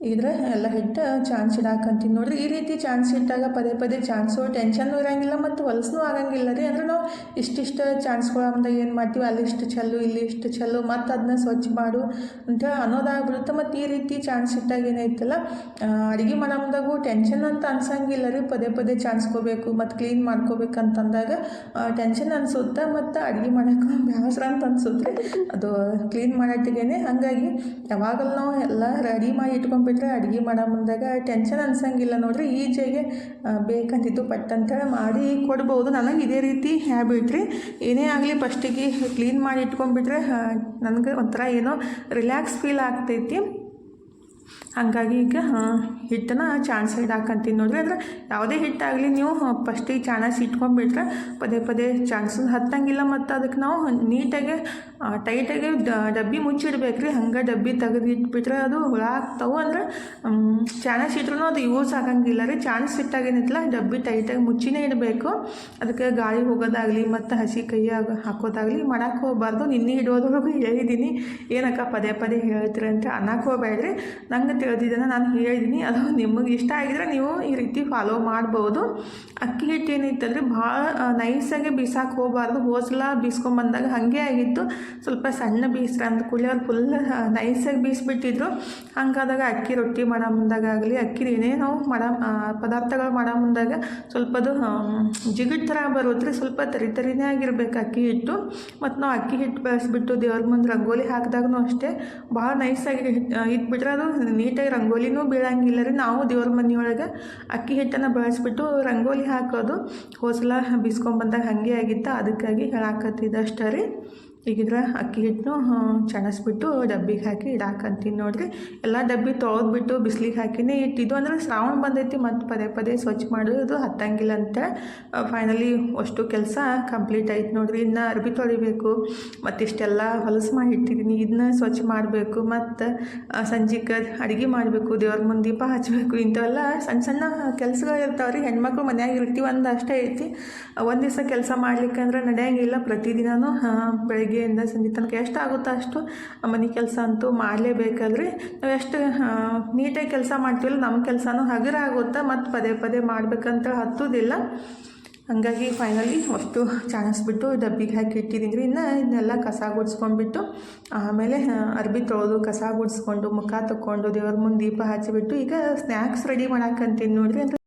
S1: ಇದ್ರೆ ಎಲ್ಲ ಹಿಟ್ಟು ಚಾನ್ಸ್ ಇಡಾಕಂತೀನಿ ನೋಡ್ರಿ. ಈ ರೀತಿ ಚಾನ್ಸ್ ಇಟ್ಟಾಗ ಪದೇ ಪದೇ ಚಾನ್ಸು ಟೆನ್ಷನ್ನು ಇರೋಂಗಿಲ್ಲ ಮತ್ತು ಹೊಲಸೂ ಆಗಂಗಿಲ್ಲ ರೀ. ಅಂದ್ರೆ ನಾವು ಇಷ್ಟಿಷ್ಟು ಚಾನ್ಸ್ಗಳಂದಾಗ ಏನು ಮಾಡ್ತೀವಿ? ಅಲ್ಲಿ ಇಷ್ಟು ಚಲ್ಲು ಇಲ್ಲಿ ಇಷ್ಟು ಚೆಲ್ಲು ಮತ್ತು ಅದನ್ನ ಸ್ವಚ್ಛ ಮಾಡು ಅಂತ ಅನ್ನೋದಾಗ್ಬಿಡುತ್ತೆ. ಮತ್ತು ಈ ರೀತಿ ಚಾನ್ಸ್ ಇಟ್ಟಾಗ ಏನೈತಲ್ಲ ಅಡುಗೆ ಮಾಡಮ್ದಾಗೂ ಟೆನ್ಷನ್ ಅಂತ ಅನ್ಸಂಗಿಲ್ಲ ರೀ. ಪದೇ ಪದೇ ಚಾನ್ಸ್ಕೋಬೇಕು, ಮತ್ತು ಕ್ಲೀನ್ ಮಾಡ್ಕೋಬೇಕಂತಂದಾಗ ಟೆನ್ಷನ್ ಅನಿಸುತ್ತೆ ಮತ್ತು ಅಡುಗೆ ಮಾಡೋಕ್ಕೂ (laughs) ಬೇಸರ ಅಂತ ಅನ್ಸುತ್ತೆ ಅದು ಕ್ಲೀನ್ ಮಾಡೋಟ್ಟಿಗೆ ಹಾಗಾಗಿ ಯಾವಾಗಲೂ ನಾವು ಎಲ್ಲ ರೆಡಿ ಮಾಡಿ ಇಟ್ಕೊಂಡ್ಬಿಟ್ಟು ಇಟ್ಕೊಂಡ್ಬಿಟ್ರೆ ಅಡುಗೆ ಮಾಡೋ ಮುಂದಾಗ ಟೆನ್ಷನ್ ಅನ್ಸಂಗಿಲ್ಲ ನೋಡ್ರಿ. ಈಜಿಯಾಗೆ ಬೇಕಂತಿತ್ತು ಪಟ್ ಅಂತೇಳಿ ಮಾಡಿ ಕೊಡ್ಬೋದು. ನನಗೆ ಇದೇ ರೀತಿ ಹ್ಯಾಬಿಟ್ ರೀ. ಏನೇ ಆಗಲಿ ಫಸ್ಟಿಗೆ ಕ್ಲೀನ್ ಮಾಡಿ ಇಟ್ಕೊಂಡ್ಬಿಟ್ರೆ ನನಗೆ ಒಂಥರ ಏನೋ ರಿಲ್ಯಾಕ್ಸ್ ಫೀಲ್ ಆಗ್ತೈತಿ. ಹಾಗಾಗಿ ಈಗ ಹಿಟ್ಟನ್ನು ಚಾಣ್ ಸೈಡ್ ಹಾಕಂತೀನಿ ನೋಡ್ರಿ. ಅಂದ್ರೆ ಯಾವುದೇ ಹಿಟ್ಟಾಗಲಿ ನೀವು ಫಸ್ಟಿಗೆ ಚಾಣಸ್ ಇಟ್ಕೊಂಡ್ಬಿಟ್ರೆ ಪದೇ ಪದೇ ಚಾನ್ಸಸ್ ಹತ್ತಂಗಿಲ್ಲ ಮತ್ತು ಅದಕ್ಕೆ ನಾವು ನೀಟಾಗಿ ಟೈಟಾಗಿ ಡಬ್ಬಿ ಮುಚ್ಚಿಡ್ಬೇಕು ರೀ ಹಂಗೆ ಡಬ್ಬಿ ತೆಗೆದಿಟ್ಬಿಟ್ರೆ ಅದು ಹುಳ ಆಗ್ತಾವೆ ಅಂದ್ರೆ ಚಾಣಸ್ ಇಟ್ರೂ ಅದು ಯೂಸ್ ಆಗಂಗಿಲ್ಲ ರೀ. ಚಾಣಸ್ ಇಟ್ಟಾಗೇನಿತ್ತಲ್ಲ ಡಬ್ಬಿ ಟೈಟಾಗಿ ಮುಚ್ಚಿನೇ ಇಡಬೇಕು. ಅದಕ್ಕೆ ಗಾಳಿ ಹೋಗೋದಾಗಲಿ ಮತ್ತು ಹಸಿ ಕೈಯಾಗ ಹಾಕೋದಾಗಲಿ ಮಾಡಕ್ಕೆ ಹೋಗ್ಬಾರ್ದು. ನಿನ್ನೆ ಇಡೋದ್ರೊಳಗೆ ಹೇಳಿದ್ದೀನಿ ಏನಕ್ಕ ಪದೇ ಪದೇ ಹೇಳ್ತೀರಿ ಅಂತ ಅನ್ನಕ್ಕೆ ಹೋಗ್ಬೇಡ್ರಿ. ನಂಗೆ ತಿಳಿದಿದ್ದಾನೆ ನಾನು ಹೇಳಿದ್ದೀನಿ ಅದು ನಿಮಗೆ ಇಷ್ಟ ಆಗಿದ್ರೆ ನೀವು ಈ ರೀತಿ ಫಾಲೋ ಮಾಡ್ಬೋದು. ಅಕ್ಕಿ ಹಿಟ್ಟು ಏನಿತ್ತಂದರೆ ಭಾಳ ನೈಸಾಗಿ ಬಿಸಾಕ್ ಹೋಗ್ಬಾರ್ದು. ಹೋಸಲ ಬೀಸ್ಕೊಂಬಂದಾಗ ಹಾಗೆ ಆಗಿತ್ತು. ಸ್ವಲ್ಪ ಸಣ್ಣ ಬೀಸ್ರೆ ಅಂದ ಕೂಡಲೇ ಅವ್ರು ಫುಲ್ ನೈಸಾಗಿ ಬೀಸಿಬಿಟ್ಟಿದ್ರು. ಹಂಗಾದಾಗ ಅಕ್ಕಿ ರೊಟ್ಟಿ ಮಾಡೋ ಮುಂದಾಗಲಿ ಅಕ್ಕಿ ಏನೇನೋ ಮಾಡೋ ಪದಾರ್ಥಗಳು ಮಾಡೋ ಮುಂದಾಗ ಸ್ವಲ್ಪ ಅದು ಜಿಗಿಟ್ ಥರ ಬರುತ್ತೆ ಸ್ವಲ್ಪ ತರಿ ತರಿನೇ ಆಗಿರ್ಬೇಕು ಅಕ್ಕಿ ಹಿಟ್ಟು. ಮತ್ತು ನಾವು ಅಕ್ಕಿ ಹಿಟ್ಟು ಬೆಳೆಸ್ಬಿಟ್ಟು ದೇವ್ರ ಮುಂದೆ ರಂಗೋಲಿ ಹಾಕಿದಾಗೂ ಅಷ್ಟೇ ಭಾಳ ನೈಸಾಗಿ ಇಟ್ಬಿಟ್ರೆ ಅದು ನೀಟಾಗಿ ರಂಗೋಲಿನೂ ಬೀಳಂಗಿಲ್ಲ ರೀ. ನಾವು ದೇವ್ರ ಮನೆಯೊಳಗೆ ಅಕ್ಕಿ ಹಿಟ್ಟನ್ನು ಬೆಳೆಸ್ಬಿಟ್ಟು ರಂಗೋಲಿ ಹಾಕೋದು. ಹೋಸಲ ಬಿಸ್ಕೊಂಬಂದಾಗ ಹಾಗೆ ಆಗಿತ್ತು ಅದಕ್ಕಾಗಿ ಹೇಳಾಕತ್ತಿದ್ದ ಅಷ್ಟೇ ರೀ. ಈಗಿದ್ರೆ ಅಕ್ಕಿ ಹಿಟ್ಟನ್ನು ಚಣಸ್ಬಿಟ್ಟು ಡಬ್ಬಿಗೆ ಹಾಕಿ ಇಡಾಕಂತೀನಿ ನೋಡಿರಿ. ಎಲ್ಲ ಡಬ್ಬಿ ತೊಳೆದ್ಬಿಟ್ಟು ಬಿಸ್ಲಿಗೆ ಹಾಕಿನೇ ಇಟ್ಟಿದ್ದು. ಅಂದ್ರೆ ಶ್ರಾವಣ ಬಂದೈತಿ ಮತ್ತು ಪದೇ ಪದೇ ಸ್ವಚ್ಛ ಮಾಡೋದು ಹತ್ತಂಗಿಲ್ಲ ಅಂತ. ಫೈನಲಿ ಅಷ್ಟು ಕೆಲಸ ಕಂಪ್ಲೀಟ್ ಆಯ್ತು ನೋಡಿರಿ. ಇನ್ನು ಅರ್ಬಿ ತೊಳಿಬೇಕು. ಮತ್ತಿಷ್ಟೆಲ್ಲ ಹೊಲಸು ಮಾಡಿ ಇಟ್ಟಿದ್ದೀನಿ ಇದನ್ನ ಸ್ವಚ್ಛ ಮಾಡಬೇಕು. ಮತ್ತು ಸಂಜೆಗೆ ಅಡುಗೆ ಮಾಡಬೇಕು. ದೇವ್ರ ಮುಂದೆ ದೀಪ ಹಚ್ಚಬೇಕು ಇಂಥವೆಲ್ಲ ಸಣ್ಣ ಸಣ್ಣ ಕೆಲಸಗಳು ಇರ್ತಾವೆ ರೀ ಹೆಣ್ಮಕ್ಳು ಮನ್ಯಾಗ ಇರ್ತೀವಿ ಒಂದು ಅಷ್ಟೇ ಐತಿ. ಒಂದು ದಿವಸ ಕೆಲಸ ಮಾಡ್ಲಿಕ್ಕೆ ಅಂದ್ರೆ ನಡೆಯಂಗಿಲ್ಲ ಪ್ರತಿದಿನವೂ ಬೆಳಗ್ಗೆಯಿಂದ ಸಂಜೆ ತನಕ ಎಷ್ಟು ಆಗುತ್ತೋ ಅಷ್ಟು ಮನೆ ಕೆಲಸ ಅಂತೂ ಮಾಡಲೇಬೇಕಲ್ರಿ ನಾವು ಎಷ್ಟು ನೀಟಾಗಿ ಕೆಲಸ ಮಾಡ್ತೀವಲ್ಲ ನಮ್ಮ ಕೆಲಸನೂ ಹಗುರ ಆಗುತ್ತೆ ಮತ್ತು ಪದೇ ಪದೇ ಮಾಡ್ಬೇಕಂತ ಹತ್ತೋದಿಲ್ಲ. ಹಾಗಾಗಿ ಫೈನಲಿ ಅಷ್ಟು ಚಾಣಿಸ್ಬಿಟ್ಟು ಡಬ್ಬಿಗೆ ಹಾಕಿ ಇಟ್ಟಿದ್ದೀನಿ ರೀ. ಇನ್ನು ಇದನ್ನೆಲ್ಲ ಕಸ ಗುಡಿಸ್ಕೊಂಡ್ಬಿಟ್ಟು ಆಮೇಲೆ ಅರ್ಬಿ ತೊಳೆದು ಕಸ ಗುಡಿಸ್ಕೊಂಡು ಮುಖ ತಕ್ಕೊಂಡು ದೇವ್ರ ಮುಂದೆ ದೀಪ ಹಚ್ಚಿಬಿಟ್ಟು ಈಗ ಸ್ನ್ಯಾಕ್ಸ್ ರೆಡಿ ಮಾಡಾಕಂತೀನಿ ನೋಡ್ರಿ.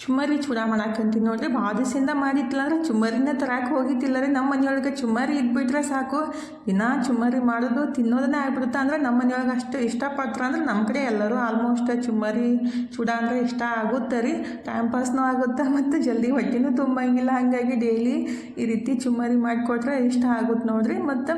S1: ಚುಮ್ಮರಿ ಚೂಡ ಮಾಡಾಕಂತೀನಿ ನೋಡ್ರಿ ದಿವಸದಿಂದ ಮಾಡಿತ್ತಿಲ್ಲ ಅಂದ್ರೆ ಚುಮ್ಮರಿನ ತರಕ್ಕೆ ಹೋಗಿತ್ತಿಲ್ಲ ರೀ ನಮ್ಮ ಮನೆಯೊಳಗೆ. ಚುಮ್ಮರಿ ಇದ್ಬಿಟ್ರೆ ಸಾಕು. ದಿನ ಚುಮ್ಮರಿ ಮಾಡೋದು, ತಿನ್ನೋದನ್ನೇ ಆಗ್ಬಿಡುತ್ತೆ ಅಂದ್ರೆ ನಮ್ಮ ಮನೆಯೊಳಗೆ ಅಷ್ಟು ಇಷ್ಟಪಡ್ತಾರೆ ಅಂದ್ರೆ ನಮ್ಮ ಕಡೆ ಎಲ್ಲರೂ ಆಲ್ಮೋಸ್ಟ್ ಚುಮ್ಮರಿ ಚೂಡ ಅಂದರೆ ಇಷ್ಟ ಆಗುತ್ತೆ ರೀ. ಟೈಮ್ ಪಾಸ್ನೂ ಆಗುತ್ತೆ ಮತ್ತು ಜಲ್ದಿ ಹೊಟ್ಟೆನೂ ತುಂಬಂಗಿಲ್ಲ. ಹಾಗಾಗಿ ಡೈಲಿ ಈ ರೀತಿ ಚುಮ್ಮರಿ ಮಾಡಿಕೊಟ್ರೆ ಇಷ್ಟ ಆಗುತ್ತೆ ನೋಡ್ರಿ. ಮತ್ತು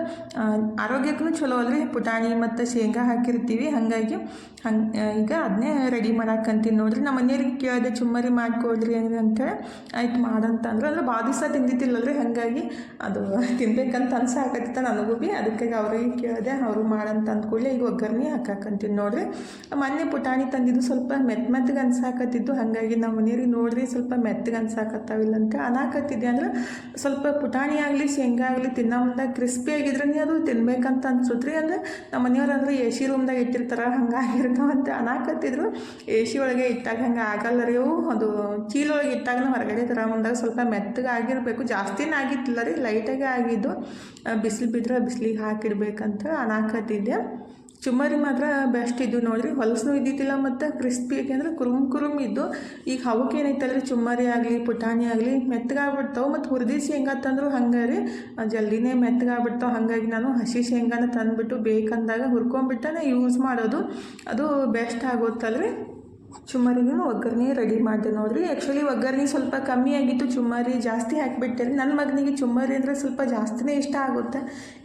S1: ಆರೋಗ್ಯಕ್ಕೂ ಚಲೋ ಅಲ್ರಿ. ಪುಟಾಣಿ ಮತ್ತು ಶೇಂಗಾ ಹಾಕಿರ್ತೀವಿ. ಹಾಗಾಗಿ ಹಂಗೆ ಈಗ ಅದನ್ನೇ ರೆಡಿ ಮಾಡಾಕಂತೀನಿ ನೋಡ್ರಿ. ನಮ್ಮ ಮನೆಯವ್ರಿಗೆ ಕೇಳಿದೆ, ಚುಮ್ಮರಿ ಮಾಡಿಕೊಡ್ರಿ ಅಂತೇಳಿ. ಆಯ್ತು ಮಾಡಂತ ಅಂದ್ರೆ ಭಾಳ ದಿವಸ ತಿಂದಿದ್ದಿಲ್ಲಲ್ರಿ ಹಾಗಾಗಿ. ಅದು ತಿನ್ಬೇಕಂತ ಅನ್ಸಾಕತ್ತಿತ್ತ ನನಗೂ ಭೀ ಅದಕ್ಕಾಗಿ ಅವ್ರಿಗೆ ಕೇಳಿದೆ, ಅವರು ಮಾಡಂತ ಅಂದ್ಕೊಳ್ಳಿ. ಈಗ ಒಗ್ಗರಣೆ ಹಾಕಾಕಂತೀನಿ ನೋಡ್ರಿ. ಮೊನ್ನೆ ಪುಟಾಣಿ ತಂದಿದ್ದು ಸ್ವಲ್ಪ ಮೆತ್ತ ಮೆತ್ತಗೆ ಅನ್ಸಾಕತ್ತಿದ್ದು. ಹಾಗಾಗಿ ನಮ್ಮ ಮನೆಯವ್ರಿಗೆ ನೋಡ್ರಿ ಸ್ವಲ್ಪ ಮೆತ್ತಗೆ ಅನ್ಸಾಕತ್ತಾವಿಲ್ಲ ಅಂತ ಅನಾಕತ್ತಿದ್ದೆ. ಅಂದ್ರೆ ಸ್ವಲ್ಪ ಪುಟಾಣಿ ಆಗಲಿ, ಶೇಂಗಾ ಆಗಲಿ ತಿನ್ನೋ ಮುಂದೆ ಕ್ರಿಸ್ಪಿ ಆಗಿದ್ರೆ ಅದು ತಿನ್ಬೇಕಂತ ಅನ್ಸುತ್ತೆ ರೀ ಅಂದ್ರೆ ನಮ್ಮ ಮನೆಯವ್ರು ಅಂದ್ರೆ ಎ ಸಿ ರೂಮ್ದಾಗ ಇಟ್ಟಿರ್ತಾರೆ ಹಂಗಾಗಿರ್ತಾವಂತ ಅನಾಕತ್ತಿದ್ರು ಎ ಸಿ ಒಳಗೆ ಇಟ್ಟಾಗ ಹಂಗೆ ಆಗಲ್ಲ ರೀ ಅದು ಚೀಲೊಳಗೆ ಇಟ್ಟಾಗ ಹೊರಗಡೆ ತರ ಮುಂದಾಗ ಸ್ವಲ್ಪ ಮೆತ್ತಗೆ ಆಗಿರಬೇಕು. ಜಾಸ್ತಿನೇ ಆಗಿತ್ತಿಲ್ಲ ರೀ ಲೈಟಾಗೆ ಆಗಿದ್ದು. ಬಿಸಿಲು ಬಿದ್ದರೆ ಬಿಸಿಲಿಗೆ ಹಾಕಿಡ್ಬೇಕಂತ ಅನಾಕತ್ತಿದ್ದೆ. ಚುಮ್ಮರಿ ಮಾತ್ರ ಬೆಸ್ಟ್ ಇದ್ದು ನೋಡಿರಿ. ಹೊಲಸು ಇದ್ದಿದ್ದಿಲ್ಲ ಮತ್ತು ಕ್ರಿಸ್ಪಿ ಯಾಕೆಂದ್ರೆ ಕುರುಮ್ ಕುರುಮ್ ಇದ್ದು, ಈಗ ಹವಕ್ಕೆ ರೀ ಚುಮ್ಮರಿ ಆಗಲಿ, ಪುಟಾಣಿ ಆಗಲಿ, ಮೆತ್ತಗಾಗ್ಬಿಡ್ತಾವೆ ಮತ್ತು ಹುರಿದಿ ಶೇಂಗಾ ತಂದರೂ ಹಂಗೆ ರೀ. ಜಲ್ದಿನೇ ಮೆತ್ತಗಾಗ್ಬಿಡ್ತಾವೆ. ಹಾಗಾಗಿ ನಾನು ಹಸಿ ಶೇಂಗಾನ ತಂದುಬಿಟ್ಟು ಬೇಕಂದಾಗ ಹುರ್ಕೊಂಬಿಟ್ಟನೇ ಯೂಸ್ ಮಾಡೋದು. ಅದು ಬೆಸ್ಟ್ ಆಗುತ್ತಲ್ರಿ. ಚುಮ್ಮರಿಗೂ ಒಗ್ಗರಣೆ ರೆಡಿ ಮಾಡಿದೆ ನೋಡಿರಿ. ಆ್ಯಕ್ಚುಲಿ ಒಗ್ಗರಣೆ ಸ್ವಲ್ಪ ಕಮ್ಮಿ ಆಗಿತ್ತು, ಚುಮ್ಮರಿ ಜಾಸ್ತಿ ಹಾಕಿಬಿಟ್ಟೆ. ನನ್ನ ಮಗನಿಗೆ ಚುಮ್ಮರಿ ಅಂದರೆ ಸ್ವಲ್ಪ ಜಾಸ್ತಿನೇ ಇಷ್ಟ ಆಗುತ್ತೆ.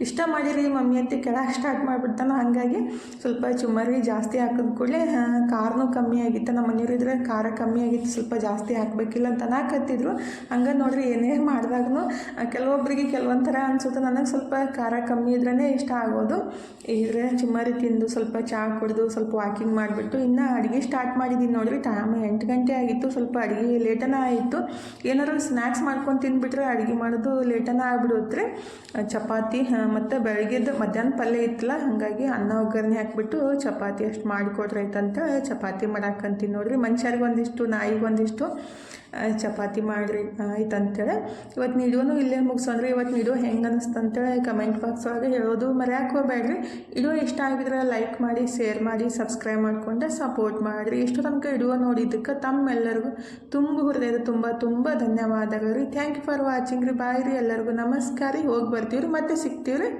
S1: ಇಷ್ಟ ಮಾಡಿರಿ ಮಮ್ಮಿ ಅಂತ ಕೆಳಗೆ ಸ್ಟಾರ್ಟ್ ಮಾಡಿಬಿಡ್ತಾನೋ ಹಾಗಾಗಿ ಸ್ವಲ್ಪ ಚುಮ್ಮರಿ ಜಾಸ್ತಿ ಹಾಕಿದ ಕೂಡಲೇ ಖಾರನೂ ಕಮ್ಮಿ ಆಗಿತ್ತು. ನಮ್ಮ ಮನೆಯವರಿದ್ರೆ ಖಾರ ಕಮ್ಮಿ ಆಗಿತ್ತು, ಸ್ವಲ್ಪ ಜಾಸ್ತಿ ಹಾಕಬೇಕಿಲ್ಲ ಅಂತ ನಾಕತ್ತಿದ್ರು ಹಂಗೆ ನೋಡ್ರಿ ಏನೇ ಮಾಡಿದಾಗೂ ಕೆಲವೊಬ್ಬರಿಗೆ ಕೆಲವೊಂದು ಥರ ಅನಿಸುತ್ತೆ. ನನಗೆ ಸ್ವಲ್ಪ ಖಾರ ಕಮ್ಮಿ ಇದ್ರೇ ಇಷ್ಟ ಆಗೋದು. ಇದ್ರೆ ಚುಮ್ಮರಿ ತಿಂದು ಸ್ವಲ್ಪ ಚಹಾ ಕುಡಿದು ಸ್ವಲ್ಪ ವಾಕಿಂಗ್ ಮಾಡಿಬಿಟ್ಟು ಇನ್ನು ಅಡುಗೆ ಸ್ಟಾರ್ಟ್ ಮಾಡಿದ್ದೀನಿ ನೋಡಿರಿ ಟೈಮ್ ಎಂಟು ಗಂಟೆ ಆಗಿತ್ತು, ಸ್ವಲ್ಪ ಅಡುಗೆ ಲೇಟನ ಆಯಿತು. ಏನಾದ್ರು ಸ್ನ್ಯಾಕ್ಸ್ ಮಾಡ್ಕೊಂಡು ತಿಂದುಬಿಟ್ರೆ ಅಡುಗೆ ಮಾಡೋದು ಲೇಟನ ಆಗಿಬಿಡುತ್ತೆ ಚಪಾತಿ ಮತ್ತು ಬೆಳಗ್ಗೆದ್ದು ಮಧ್ಯಾಹ್ನ ಪಲ್ಯ ಇತ್ತಲ್ಲ, ಹಾಗಾಗಿ ಅನ್ನ ಒಗ್ಗರಣೆ ಹಾಕ್ಬಿಟ್ಟು ಚಪಾತಿ ಅಷ್ಟು ಮಾಡಿಕೊಡ್ರಿ ಆಯ್ತಂತ ಚಪಾತಿ ಮಾಡಾಕಂತೀನಿ ನೋಡಿರಿ. ಮನುಷ್ಯರಿಗೆ ಒಂದಿಷ್ಟು ನಾಯಿಗೆ ಒಂದಿಷ್ಟು ಚಪಾತಿ ಮಾಡಿರಿ, ಆಯ್ತು ಅಂತೇಳಿ. ಇವತ್ತು ನೀಡೋನು ಇಲ್ಲೇ ಮುಗಿಸೋಂದ್ರೆ. ಇವತ್ತು ನೀಡೋ ಹೆಂಗೆ ಅನ್ನಿಸ್ತಂತೇಳಿ ಕಮೆಂಟ್ ಬಾಕ್ಸ್ ಒಳಗೆ ಹೇಳೋದು ಮರ್ಯಾಕೆ ಹೋಗ್ಬೇಡ್ರಿ. ಇಡೋ ಇಷ್ಟ ಆಗಿದ್ರೆ ಲೈಕ್ ಮಾಡಿ ಶೇರ್ ಮಾಡಿ ಸಬ್ಸ್ಕ್ರೈಬ್ ಮಾಡಿಕೊಂಡೆ ಸಪೋರ್ಟ್ ಮಾಡಿರಿ. ಇಷ್ಟು ತನಕ ಇಡುವ ನೋಡಿದ್ದಕ್ಕೆ ತಮ್ಮೆಲ್ಲರಿಗೂ ತುಂಬ ಹೃದಯದ ತುಂಬ ತುಂಬ ಧನ್ಯವಾದಗಳು ರೀ. ಥ್ಯಾಂಕ್ ಯು ಫಾರ್ ವಾಚಿಂಗ್ ರೀ. ಬಾಯ್ ರೀ ಎಲ್ಲರಿಗೂ. ನಮಸ್ಕಾರ ರೀ. ಹೋಗಿ ಬರ್ತೀವಿ ರೀ ಮತ್ತೆ ಸಿಗ್ತೀವಿ ರೀ